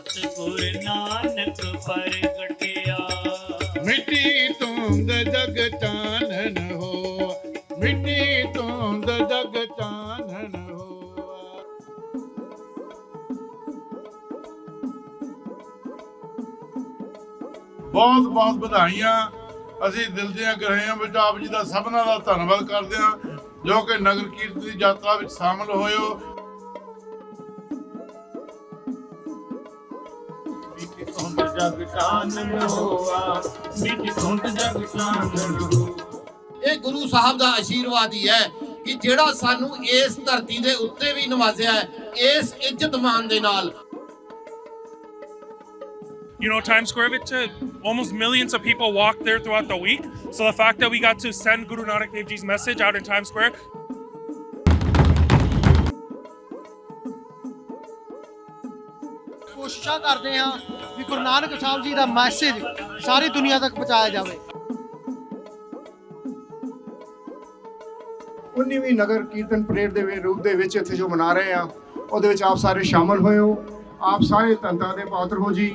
ਸਤਿਗੁਰ ਨਾਨਕ ਪ੍ਰਗਟਿਆ ਮਿੱਟੀ ਧੁੰਦ ਜਗ ਚਾਨਣ ਹੋ ਮਿੱਟੀ ਧੁੰਦ ਜਗ ਚਾਨਣ ਬਹੁਤ ਬਹੁਤ ਵਧਾਈਆਂ। ਅਸੀਂ ਦਿਲ ਦੀਆਂ ਗਹਿਰਾਈਆਂ ਵਿੱਚ ਆਪ ਜੀ ਦਾ ਸਭਨਾਂ ਦਾ ਧੰਨਵਾਦ ਕਰਦੇ ਹਾਂ। ਜੋ ਕਿ ਨਗਰ ਕੀਰਤਨ ਦੀ ਯਾਤਰਾ ਵਿੱਚ ਸ਼ਾਮਲ ਹੋਇਓ ਜਗ ਚਾਨਣ ਹੋਆ ਮਿੱਟੀ ਧੁੰਦ ਜਗ ਹੋ ਇਹ ਗੁਰੂ ਸਾਹਿਬ ਦਾ ਆਸ਼ੀਰਵਾਦ ਹੀ ਹੈ ਕਿ ਜਿਹੜਾ ਸਾਨੂੰ ਇਸ ਧਰਤੀ ਦੇ ਉੱਤੇ ਵੀ ਨਵਾਜ਼ਿਆ ਹੈ ਇਸ ਇੱਜ਼ਤ ਮਾਨ ਦੇ ਨਾਲ you know, Times Square almost millions of people walk there throughout the week. So the fact that we got to send Guru Nanak Dev Ji's message out in Times Square, ਕੋਸ਼ਿਸ਼ਾਂ ਕਰਦੇ ਹਾਂ ਵੀ ਗੁਰੂ ਨਾਨਕ ਸਾਹਿਬ ਜੀ ਦਾ ਮੈਸੇਜ ਸਾਰੀ ਦੁਨੀਆ ਤੱਕ ਪਹੁੰਚਾਇਆ ਜਾਵੇ। 19ਵੀਂ ਨਗਰ ਕੀਰਤਨ parade ਦੇ ਰੂਪ ਦੇ ਵਿੱਚ ਇੱਥੇ ਜੋ ਮਨਾ ਰਹੇ ਆ, ਉਹਦੇ ਵਿੱਚ ਆਪ ਸਾਰੇ ਸ਼ਾਮਲ ਹੋਏ ਹੋ ਆਪ ਸਾਰੇ ਧੰਤਾ ਦੇ ਪਾਤਰ ਹੋ ਜੀ।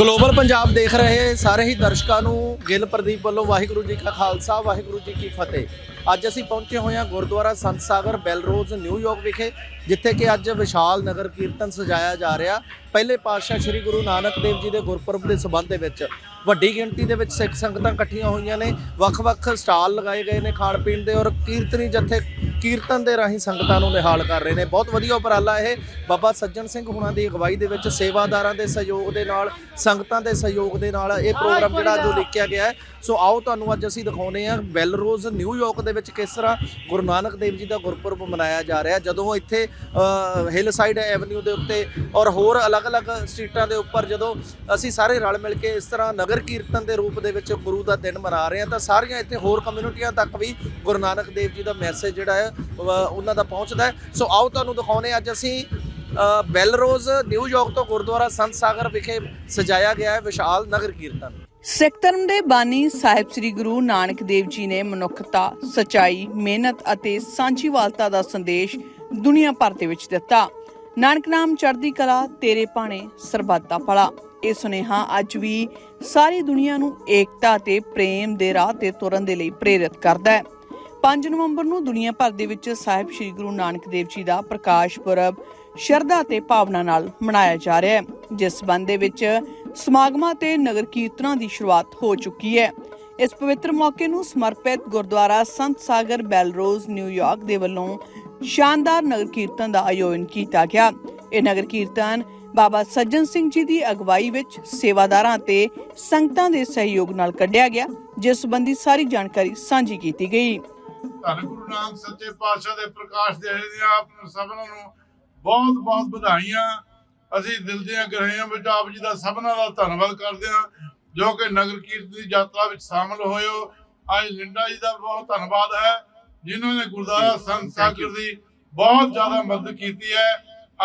ਗਲੋਬਲ ਪੰਜਾਬ ਦੇਖ ਰਹੇ ਸਾਰੇ ਹੀ ਦਰਸ਼ਕਾਂ ਨੂੰ ਗਿੱਲ ਪ੍ਰਦੀਪ ਵੱਲੋਂ ਵਾਹਿਗੁਰੂ ਜੀ ਕਾ ਖਾਲਸਾ, ਵਾਹਿਗੁਰੂ ਜੀ ਕੀ ਫਤਿਹ। ਅੱਜ ਅਸੀਂ ਪਹੁੰਚੇ ਹੋਏ ਹਾਂ ਗੁਰਦੁਆਰਾ ਸੰਤ ਸਾਗਰ ਬੈਲਰੋਜ਼ ਨਿਊਯਾਰਕ ਵਿਖੇ, ਜਿੱਥੇ ਕਿ ਅੱਜ ਵਿਸ਼ਾਲ ਨਗਰ ਕੀਰਤਨ ਸਜਾਇਆ ਜਾ ਰਿਹਾ। ਪਹਿਲੇ ਪਾਤਸ਼ਾਹ ਸ੍ਰੀ ਗੁਰੂ ਨਾਨਕ ਦੇਵ ਜੀ ਦੇ ਗੁਰਪੁਰਬ ਦੇ ਸਬੰਧ ਦੇ ਵਿੱਚ ਵੱਡੀ ਗਿਣਤੀ ਦੇ ਵਿੱਚ ਸਿੱਖ ਸੰਗਤਾਂ ਇਕੱਠੀਆਂ ਹੋਈਆਂ ਨੇ। ਵੱਖ-ਵੱਖ ਸਟਾਲ ਲਗਾਏ ਗਏ ਨੇ ਖਾਣ ਪੀਣ ਦੇ ਔਰ ਕੀਰਤਨੀ ਜਥੇ ਕੀਰਤਨ ਦੇ ਰਾਹੀਂ ਸੰਗਤਾਂ ਨੂੰ ਨਿਹਾਲ ਕਰ ਰਹੇ ਨੇ। ਬਹੁਤ ਵਧੀਆ ਉਪਰਾਲਾ ਇਹ। ਬਾਬਾ ਸੱਜਣ ਸਿੰਘ ਹੁਣਾਂ ਦੀ ਅਗਵਾਈ ਦੇ ਵਿੱਚ ਸੇਵਾਦਾਰਾਂ ਦੇ ਸਹਿਯੋਗ ਦੇ ਨਾਲ, ਸੰਗਤਾਂ ਦੇ ਸਹਿਯੋਗ ਦੇ ਨਾਲ ਇਹ ਪ੍ਰੋਗਰਾਮ ਜਿਹੜਾ ਜੋ ਲਿਖਿਆ ਗਿਆ ਹੈ। ਸੋ ਆਓ ਤੁਹਾਨੂੰ ਅੱਜ ਅਸੀਂ ਦਿਖਾਉਨੇ ਆ ਬੈਲਰੋਜ਼ ਨਿਊਯਾਰਕ ਦੇ ਵਿੱਚ ਕਿਸ ਤਰ੍ਹਾਂ ਗੁਰੂ ਨਾਨਕ ਦੇਵ ਜੀ ਦਾ ਗੁਰਪੁਰਬ ਮਨਾਇਆ ਜਾ ਰਿਹਾ ਜਦੋਂ ਇੱਥੇ ਹਿਲ ਸਾਈਡ ਐਵਨਿਊ ਦੇ ਉੱਤੇ ਔਰ ਹੋਰ ਅਲੱਗ-ਅਲੱਗ ਸਟਰੀਟਾਂ ਦੇ ਉੱਪਰ ਜਦੋਂ ਅਸੀਂ ਸਾਰੇ ਰਲ ਮਿਲ ਕੇ ਇਸ ਤਰ੍ਹਾਂ ਨਗਰ ਕੀਰਤਨ ਦੇ ਰੂਪ ਦੇ ਵਿੱਚ ਗੁਰੂ ਦਾ ਦਿਨ ਮਨਾ ਰਹੇ ਹਾਂ, ਤਾਂ ਸਾਰੀਆਂ ਇੱਥੇ ਹੋਰ ਕਮਿਊਨਿਟੀਆਂ ਤੱਕ ਵੀ ਗੁਰੂ ਨਾਨਕ ਦੇਵ ਜੀ ਦਾ ਮੈਸੇਜ ਜਿਹੜਾ ਹੈ ਉਹਨਾਂ ਦਾ ਪਹੁੰਚਦਾ ਹੈ ਸੋ ਆਓ ਤੁਹਾਨੂੰ ਦਿਖਾਉਨੇ ਅੱਜ ਅਸੀਂ ਅ, ਬੈਲਰੋਜ਼ ਨਿਊਯਾਰਕ ਤੋਂ ਗੁਰਦੁਆਰਾ ਸੰਤ ਸਾਗਰ ਵਿਖੇ ਸਜਾਇਆ ਗਿਆ ਹੈ ਵਿਸ਼ਾਲ ਨਗਰ ਕੀਰਤਨ ਸਿੱਖ ਧਰਮ ਦੇ ਬਾਨੀ ਸਾਹਿਬ ਸ੍ਰੀ ਗੁਰੂ ਨਾਨਕ ਦੇਵ ਜੀ ਨੇ ਮਨੁੱਖਤਾ, ਸਚਾਈ, ਮਿਹਨਤ ਅਤੇ ਸਾਂਝੀਵਾਲਤਾ ਦਾ ਸੰਦੇਸ਼ ਦੁਨੀਆ ਭਰ ਦੇ ਵਿੱਚ ਦਿੱਤਾ। ਨਾਨਕ ਨਾਮ ਚੜ੍ਹਦੀ ਕਲਾ ਤੇਰੇ ਭਾਣੇ ਸਰਬੱਤ ਭਲਾ। ਇਹ ਸੁਨੇਹਾ ਅੱਜ ਵੀ ਸਾਰੀ ਦੁਨੀਆ ਨੂੰ ਏਕਤਾ ਤੇ ਪ੍ਰੇਮ ਦੇ ਰਾਹ ਤੇ ਤੁਰਨ ਦੇ ਲਈ ਪ੍ਰੇਰਿਤ ਕਰਦਾ ਹੈ। 5 ਨਵੰਬਰ ਨੂੰ ਦੁਨੀਆ ਭਰ ਦੇ ਵਿੱਚ ਸਾਹਿਬ ਸ੍ਰੀ ਗੁਰੂ ਨਾਨਕ ਦੇਵ ਜੀ ਦਾ ਪ੍ਰਕਾਸ਼ ਪੁਰਬ ਸ਼ਰਧਾ ਤੇ ਭਾਵਨਾ ਨਾਲ ਮਨਾਇਆ ਜਾ ਰਿਹਾ ਹੈ, ਜਿਸ ਸੰਬੰਧ ਦੇ ਵਿੱਚ ਸਮਾਗਮਾਂ ਤੇ ਨਗਰ ਕੀਰਤਨਾਂ ਦੀ ਸ਼ੁਰੂਆਤ ਹੋ ਚੁੱਕੀ ਹੈ। ਇਸ ਪਵਿੱਤਰ ਮੌਕੇ ਨੂੰ ਸਮਰਪਿਤ ਗੁਰਦੁਆਰਾ ਸੰਤ ਸਾਗਰ ਬੈਲਰੋਜ਼ ਨਿਊਯਾਰਕ ਦੇ ਵੱਲੋਂ ਸ਼ਾਨਦਾਰ ਨਗਰ ਕੀਰਤਨ ਦਾ ਆਯੋਜਨ ਕੀਤਾ ਗਿਆ। ਇਹ ਨਗਰ ਕੀਰਤਨ ਬਾਬਾ ਸੱਜਣ ਸਿੰਘ ਜੀ ਦੀ ਅਗਵਾਈ ਵਿੱਚ ਸੇਵਾਦਾਰਾਂ ਤੇ ਸੰਗਤਾਂ ਦੇ ਸਹਿਯੋਗ ਨਾਲ ਕੱਢਿਆ ਗਿਆ, ਜਿਸ ਸੰਬੰਧੀ ਸਾਰੀ ਜਾਣਕਾਰੀ ਸਾਂਝੀ ਕੀਤੀ ਗਈ। ਧੰਨ ਗੁਰੂ ਨਾਨਕ ਸੱਚੇ ਪਾਤਸ਼ਾਹ ਦੇ ਪ੍ਰਕਾਸ਼ ਦੇ ਦੀਆਂ ਆਪ ਨੂੰ ਸਭਨਾਂ ਨੂੰ ਬਹੁਤ ਬਹੁਤ ਵਧਾਈਆਂ। ਅਸੀਂ ਦਿਲ ਦੀਆਂ ਗਹਿਰਾਈਆਂ ਵਿੱਚ ਆਪ ਜੀ ਦਾ ਸਭਨਾਂ ਦਾ ਧੰਨਵਾਦ ਕਰਦੇ ਹਾਂ ਜੋ ਕਿ ਨਗਰ ਕੀਰਤਨ ਦੀ ਯਾਤਰਾ ਵਿੱਚ ਸ਼ਾਮਲ ਹੋਇਓ ਅੱਜ ਲਿੰਡਾ ਜੀ ਦਾ ਬਹੁਤ ਧੰਨਵਾਦ ਹੈ ਜਿਨ੍ਹਾਂ ਨੇ ਗੁਰਦੁਆਰਾ ਸੰਤ ਸਾਗਰ ਦੀ ਬਹੁਤ ਜ਼ਿਆਦਾ ਮਦਦ ਕੀਤੀ ਹੈ।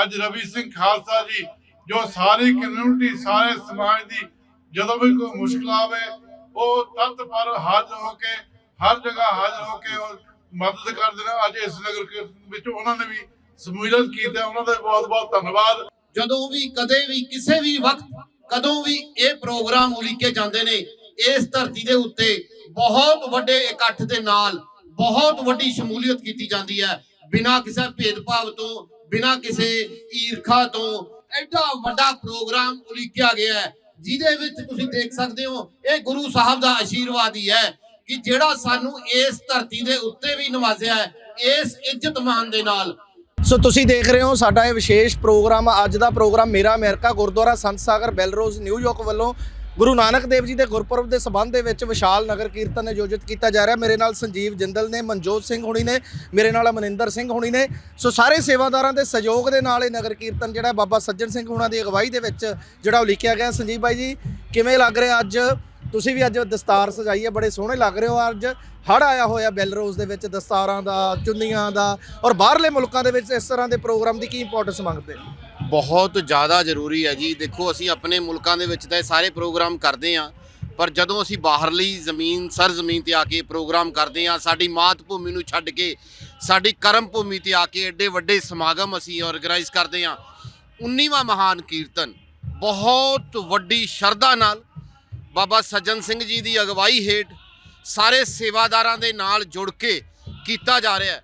ਅੱਜ ਰਵੀ ਸਿੰਘ ਖਾਲਸਾ ਜੀ ਜੋ ਸਾਰੀ ਕਮਿਊਨਿਟੀ ਸਾਰੇ ਸਮਾਜ ਦੀ ਜਦੋਂ ਵੀ ਕੋਈ ਮੁਸ਼ਕਲ ਆਵੇ ਉਹ ਤਤ ਪਰ ਹਾਜ਼ਰ ਹੋ ਕੇ ਹਰ ਜਗ੍ਹਾ ਹਾਜ਼ਰ ਹੋ ਕੇ ਉਹ ਮਦਦ ਕਰਦੇ ਨੇ। ਅੱਜ ਇਸ ਨਗਰ ਵਿੱਚ ਉਹਨਾਂ ਨੇ ਵੀ ਸਮੂਲੀਅਤ ਕੀਤੀ ਉਹਨਾਂ ਦਾ ਬਹੁਤ ਬਹੁਤ ਧੰਨਵਾਦ। ਜਦੋਂ ਵੀ ਕਦੇ ਵੀ ਕਿਸੇ ਵੀ ਵਕਤ, ਕਦੋਂ ਵੀ ਇਹ ਪ੍ਰੋਗਰਾਮ ਉਲੀਕੇ ਜਾਂਦੇ ਨੇ, ਇਸ ਧਰਤੀ ਦੇ ਉੱਤੇ ਬਹੁਤ ਵੱਡੇ ਇਕੱਠ ਦੇ ਨਾਲ ਬਹੁਤ ਵੱਡੀ ਸ਼ਮੂਲੀਅਤ ਕੀਤੀ ਜਾਂਦੀ ਹੈ। ਬਿਨਾਂ ਕਿਸੇ ਭੇਦਭਾਵ ਤੋਂ, ਬਿਨਾਂ ਕਿਸੇ ਈਰਖਾ ਤੋਂ ਐਡਾ ਵੱਡਾ ਪ੍ਰੋਗਰਾਮ ਉਲੀਕਿਆ ਗਿਆ ਹੈ, ਜਿਹਦੇ ਵਿੱਚ ਤੁਸੀਂ ਦੇਖ ਸਕਦੇ ਹੋ, ਇਹ ਗੁਰੂ ਸਾਹਿਬ ਦਾ ਆਸ਼ੀਰਵਾਦ ਹੀ ਹੈ। ਕਿ ਜਿਹੜਾ ਸਾਨੂੰ ਇਸ ਧਰਤੀ ਦੇ ਉੱਤੇ ਵੀ ਨਵਾਜ਼ਿਆ ਹੈ, ਇਸ ਇੱਜ਼ਤ ਮਾਨ ਦੇ ਨਾਲ। ਸੋ ਤੁਸੀਂ ਦੇਖ ਰਹੇ ਹੋ, ਸਾਡਾ ਇਹ ਵਿਸ਼ੇਸ਼ ਪ੍ਰੋਗਰਾਮ, ਅੱਜ ਦਾ ਪ੍ਰੋਗਰਾਮ ਮੇਰਾ ਅਮਰੀਕਾ ਗੁਰਦੁਆਰਾ ਸੰਤ ਸਾਗਰ ਬੈਲਰੋਜ਼ ਨਿਊਯਾਰਕ ਵੱਲੋਂ ਗੁਰੂ ਨਾਨਕ ਦੇਵ ਜੀ ਦੇ ਗੁਰਪੁਰਬ ਦੇ ਸਬੰਧ ਦੇ ਵਿੱਚ ਵਿਸ਼ਾਲ ਨਗਰ ਕੀਰਤਨ ਆਯੋਜਿਤ ਕੀਤਾ ਜਾ ਰਿਹਾ। ਮੇਰੇ ਨਾਲ ਸੰਜੀਵ ਜਿੰਦਲ ਨੇ, ਮਨਜੋਤ ਸਿੰਘ ਹੁਣੀ ਨੇ, ਮੇਰੇ ਨਾਲ ਮਨਿੰਦਰ ਸਿੰਘ ਹੁਣੀ ਨੇ। ਸੋ ਸਾਰੇ ਸੇਵਾਦਾਰਾਂ ਦੇ ਸਹਿਯੋਗ ਦੇ ਨਾਲ ਇਹ ਨਗਰ ਕੀਰਤਨ ਜਿਹੜਾ ਬਾਬਾ ਸੱਜਣ ਸਿੰਘ ਹੁਣਾਂ ਦੀ ਅਗਵਾਈ ਦੇ ਵਿੱਚ ਜਿਹੜਾ ਉਹ ਲਿਖਿਆ ਗਿਆ। ਸੰਜੀਵ ਬਾਈ ਜੀ, ਕਿਵੇਂ ਲੱਗ ਰਿਹਾ ਅੱਜ? ਤੁਸੀਂ ਵੀ ਅੱਜ ਦਸਤਾਰ ਸਜਾਈ ਹੈ ਬੜੇ ਸੋਹਣੇ ਲੱਗ ਰਹੇ ਹੋ ਅੱਜ। ਹੜ ਆਇਆ ਹੋਇਆ ਬੈਲਰੋਸ ਦੇ ਵਿੱਚ, ਦਸਤਾਰਾਂ ਦਾ, ਚੁੰਨੀਆਂ ਦਾ, ਔਰ ਬਾਹਰਲੇ ਮੁਲਕਾਂ ਦੇ ਵਿੱਚ ਇਸ ਤਰ੍ਹਾਂ ਦੇ ਪ੍ਰੋਗਰਾਮ ਦੀ ਕੀ ਇੰਪੋਰਟੈਂਸ ਮੰਗਦੇ ਬਹੁਤ ਜ਼ਿਆਦਾ ਜ਼ਰੂਰੀ ਹੈ ਜੀ। ਦੇਖੋ, ਅਸੀਂ ਆਪਣੇ ਮੁਲਕਾਂ ਦੇ ਵਿੱਚ ਤਾਂ ਇਹ ਸਾਰੇ ਪ੍ਰੋਗਰਾਮ ਕਰਦੇ ਹਾਂ, ਪਰ ਜਦੋਂ ਅਸੀਂ ਬਾਹਰਲੀ ਜ਼ਮੀਨ ਸਰ ਜ਼ਮੀਨ ਤੇ ਆ ਕੇ ਪ੍ਰੋਗਰਾਮ ਕਰਦੇ ਹਾਂ, ਸਾਡੀ ਮਾਤ ਭੂਮੀ ਨੂੰ ਛੱਡ ਕੇ, ਸਾਡੀ ਕਰਮ ਭੂਮੀ ਤੇ ਆ ਕੇ ਐਡੇ ਵੱਡੇ ਸਮਾਗਮ ਅਸੀਂ ਆਰਗੇਨਾਈਜ਼ ਕਰਦੇ ਹਾਂ 19ਵਾਂ ਮਹਾਨ ਕੀਰਤਨ, ਬਹੁਤ ਵੱਡੀ ਸ਼ਰਧਾ ਨਾਲ ਬਾਬਾ ਸੱਜਣ ਸਿੰਘ ਜੀ ਦੀ ਅਗਵਾਈ ਹੇਠ ਸਾਰੇ ਸੇਵਾਦਾਰਾਂ ਦੇ ਨਾਲ ਜੁੜ ਕੇ ਕੀਤਾ ਜਾ ਰਿਹਾ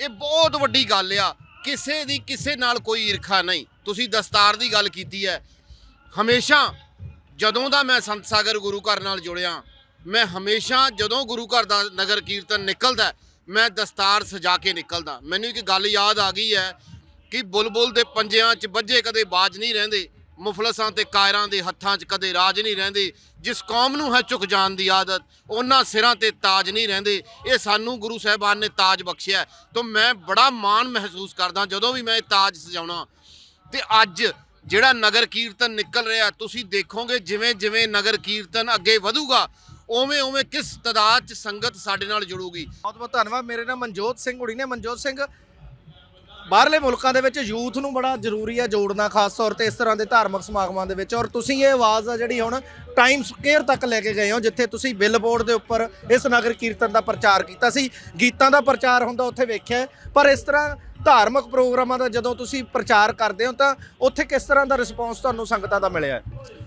ਇਹ ਬਹੁਤ ਵੱਡੀ ਗੱਲ ਆ, ਕਿਸੇ ਦੀ ਕਿਸੇ ਨਾਲ ਕੋਈ ਈਰਖਾ ਨਹੀਂ। ਤੁਸੀਂ ਦਸਤਾਰ ਦੀ ਗੱਲ ਕੀਤੀ ਹੈ। ਹਮੇਸ਼ਾ ਜਦੋਂ ਦਾ ਮੈਂ ਸੰਤ ਸਾਗਰ ਗੁਰੂ ਘਰ ਨਾਲ ਜੁੜਿਆ, ਮੈਂ ਹਮੇਸ਼ਾ ਜਦੋਂ ਗੁਰੂ ਘਰ ਦਾ ਨਗਰ ਕੀਰਤਨ ਨਿਕਲਦਾ ਮੈਂ ਦਸਤਾਰ ਸਜਾ ਕੇ ਨਿਕਲਦਾ। ਮੈਨੂੰ ਇੱਕ ਗੱਲ ਯਾਦ ਆ ਗਈ ਹੈ ਕਿ ਬੁਲਬੁਲ ਦੇ ਪੰਜਿਆਂ 'ਚ ਵੱਜੇ ਕਦੇ ਬਾਜ ਨਹੀਂ ਰਹਿੰਦੇ। ਮੁਫਲਸਾਂ ਤੇ ਕਾਇਰਾਂ ਦੇ ਹੱਥਾਂ 'ਚ ਕਦੇ ਰਾਜ ਨਹੀਂ ਰਹਿੰਦੇ, ਜਿਸ ਕੌਮ ਨੂੰ ਹੈ ਝੁਕ ਜਾਣ ਦੀ ਆਦਤ, ਉਹਨਾਂ ਸਿਰਾਂ ਤੇ ਤਾਜ ਨਹੀਂ ਰਹਿੰਦੇ। ਇਹ ਸਾਨੂੰ ਗੁਰੂ ਸਾਹਿਬਾਨ ਨੇ ਤਾਜ ਬਖਸ਼ਿਆ। ਤਾਂ ਮੈਂ ਬੜਾ ਮਾਣ ਮਹਿਸੂਸ ਕਰਦਾ, ਜਦੋਂ ਵੀ ਮੈਂ ਇਹ ਤਾਜ ਸਜਾਉਣਾ। ਤੇ ਅੱਜ ਜਿਹੜਾ ਨਗਰ ਕੀਰਤਨ ਨਿਕਲ ਰਿਹਾ, ਤੁਸੀਂ ਦੇਖੋਗੇ ਜਿਵੇਂ ਜਿਵੇਂ ਨਗਰ ਕੀਰਤਨ ਅੱਗੇ ਵਧੂਗਾ, ਉਵੇਂ ਉਵੇਂ ਕਿਸ ਤਦਾਦ 'ਚ ਸੰਗਤ ਸਾਡੇ ਨਾਲ ਜੁੜੂਗੀ। ਬਹੁਤ ਬਹੁਤ ਧੰਨਵਾਦ। ਮੇਰੇ ਨਾਲ ਮਨਜੋਤ ਸਿੰਘ ਹੁਣੀ ਨੇ ਮਨਜੋਤ ਸਿੰਘ। ਬਾਹਰਲੇ ਮੁਲਕਾਂ ਦੇ ਵਿੱਚ ਯੂਥ ਨੂੰ ਬੜਾ ਜ਼ਰੂਰੀ ਹੈ ਜੋੜਨਾ ਖਾਸ ਤੌਰ ਤੇ ਇਸ ਤਰ੍ਹਾਂ ਦੇ ਧਾਰਮਿਕ ਸਮਾਗਮਾਂ ਦੇ ਵਿੱਚ। ਔਰ ਤੁਸੀਂ ਇਹ ਆਵਾਜ਼ ਆ ਜਿਹੜੀ ਹੁਣ ਟਾਈਮ ਸਕੁਅਰ ਤੱਕ ਲੈ ਕੇ ਗਏ ਹੋ ਜਿੱਥੇ ਤੁਸੀਂ ਬਿਲਬੋਰਡ ਦੇ ਉੱਪਰ ਇਸ ਨਗਰ ਕੀਰਤਨ ਦਾ ਪ੍ਰਚਾਰ ਕੀਤਾ ਸੀ। ਗੀਤਾਂ ਦਾ ਪ੍ਰਚਾਰ ਹੁੰਦਾ ਉੱਥੇ ਵੇਖਿਆ ਪਰ ਇਸ ਤਰ੍ਹਾਂ ਧਾਰਮਿਕ ਪ੍ਰੋਗਰਾਮਾਂ ਦਾ ਜਦੋਂ ਤੁਸੀਂ ਪ੍ਰਚਾਰ ਕਰਦੇ ਹੋ ਤਾਂ ਉੱਥੇ ਕਿਸ ਤਰ੍ਹਾਂ ਦਾ ਰਿਸਪੌਂਸ ਤੁਹਾਨੂੰ ਸੰਗਤਾਂ ਦਾ ਮਿਲਿਆ?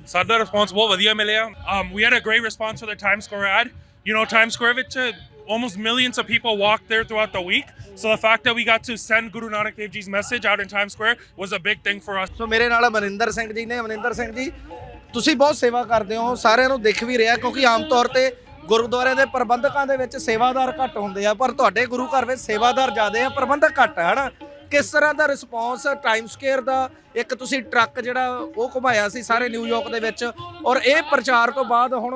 ਸਾਡਾ ਰਿਸਪੌਂਸ ਬਹੁਤ ਵਧੀਆ ਮਿਲਿਆ। Um, we had a great response for the Times Square ad you know Times Square ਵਿੱਚ almost millions of people walked there throughout the week so the fact that we got to send Guru Nanak Dev Ji's message out in Times Square was a big thing for us so ਮੇਰੇ ਨਾਲ ਮਨਿੰਦਰ ਸਿੰਘ ਜੀ ਨੇ ਮਨਿੰਦਰ ਸਿੰਘ ਜੀ ਤੁਸੀਂ ਬਹੁਤ ਸੇਵਾ ਕਰਦੇ ਹੋ ਸਾਰਿਆਂ ਨੂੰ ਦਿਖ ਵੀ ਰਿਹਾ ਕਿਉਂਕਿ ਆਮ ਤੌਰ ਤੇ ਗੁਰਦੁਆਰੇ ਦੇ ਪ੍ਰਬੰਧਕਾਂ ਦੇ ਵਿੱਚ ਸੇਵਾਦਾਰ ਘੱਟ ਹੁੰਦੇ ਆ ਪਰ ਤੁਹਾਡੇ ਗੁਰੂ ਘਰ ਵਿੱਚ ਸੇਵਾਦਾਰ ਜ਼ਿਆਦੇ ਆ ਪ੍ਰਬੰਧਕ ਘੱਟ ਹੈ ਹਨਾ ਕਿਸ ਤਰ੍ਹਾਂ ਦਾ ਰਿਸਪੌਂਸ ਟਾਈਮ ਸਕੁਅਰ ਦਾ? ਇੱਕ ਤੁਸੀਂ ਟਰੱਕ ਜਿਹੜਾ ਉਹ ਘੁਮਾਇਆ ਸੀ ਸਾਰੇ ਨਿਊਯਾਰਕ ਦੇ ਵਿੱਚ ਔਰ ਇਹ ਪ੍ਰਚਾਰ ਤੋਂ ਬਾਅਦ ਹੁਣ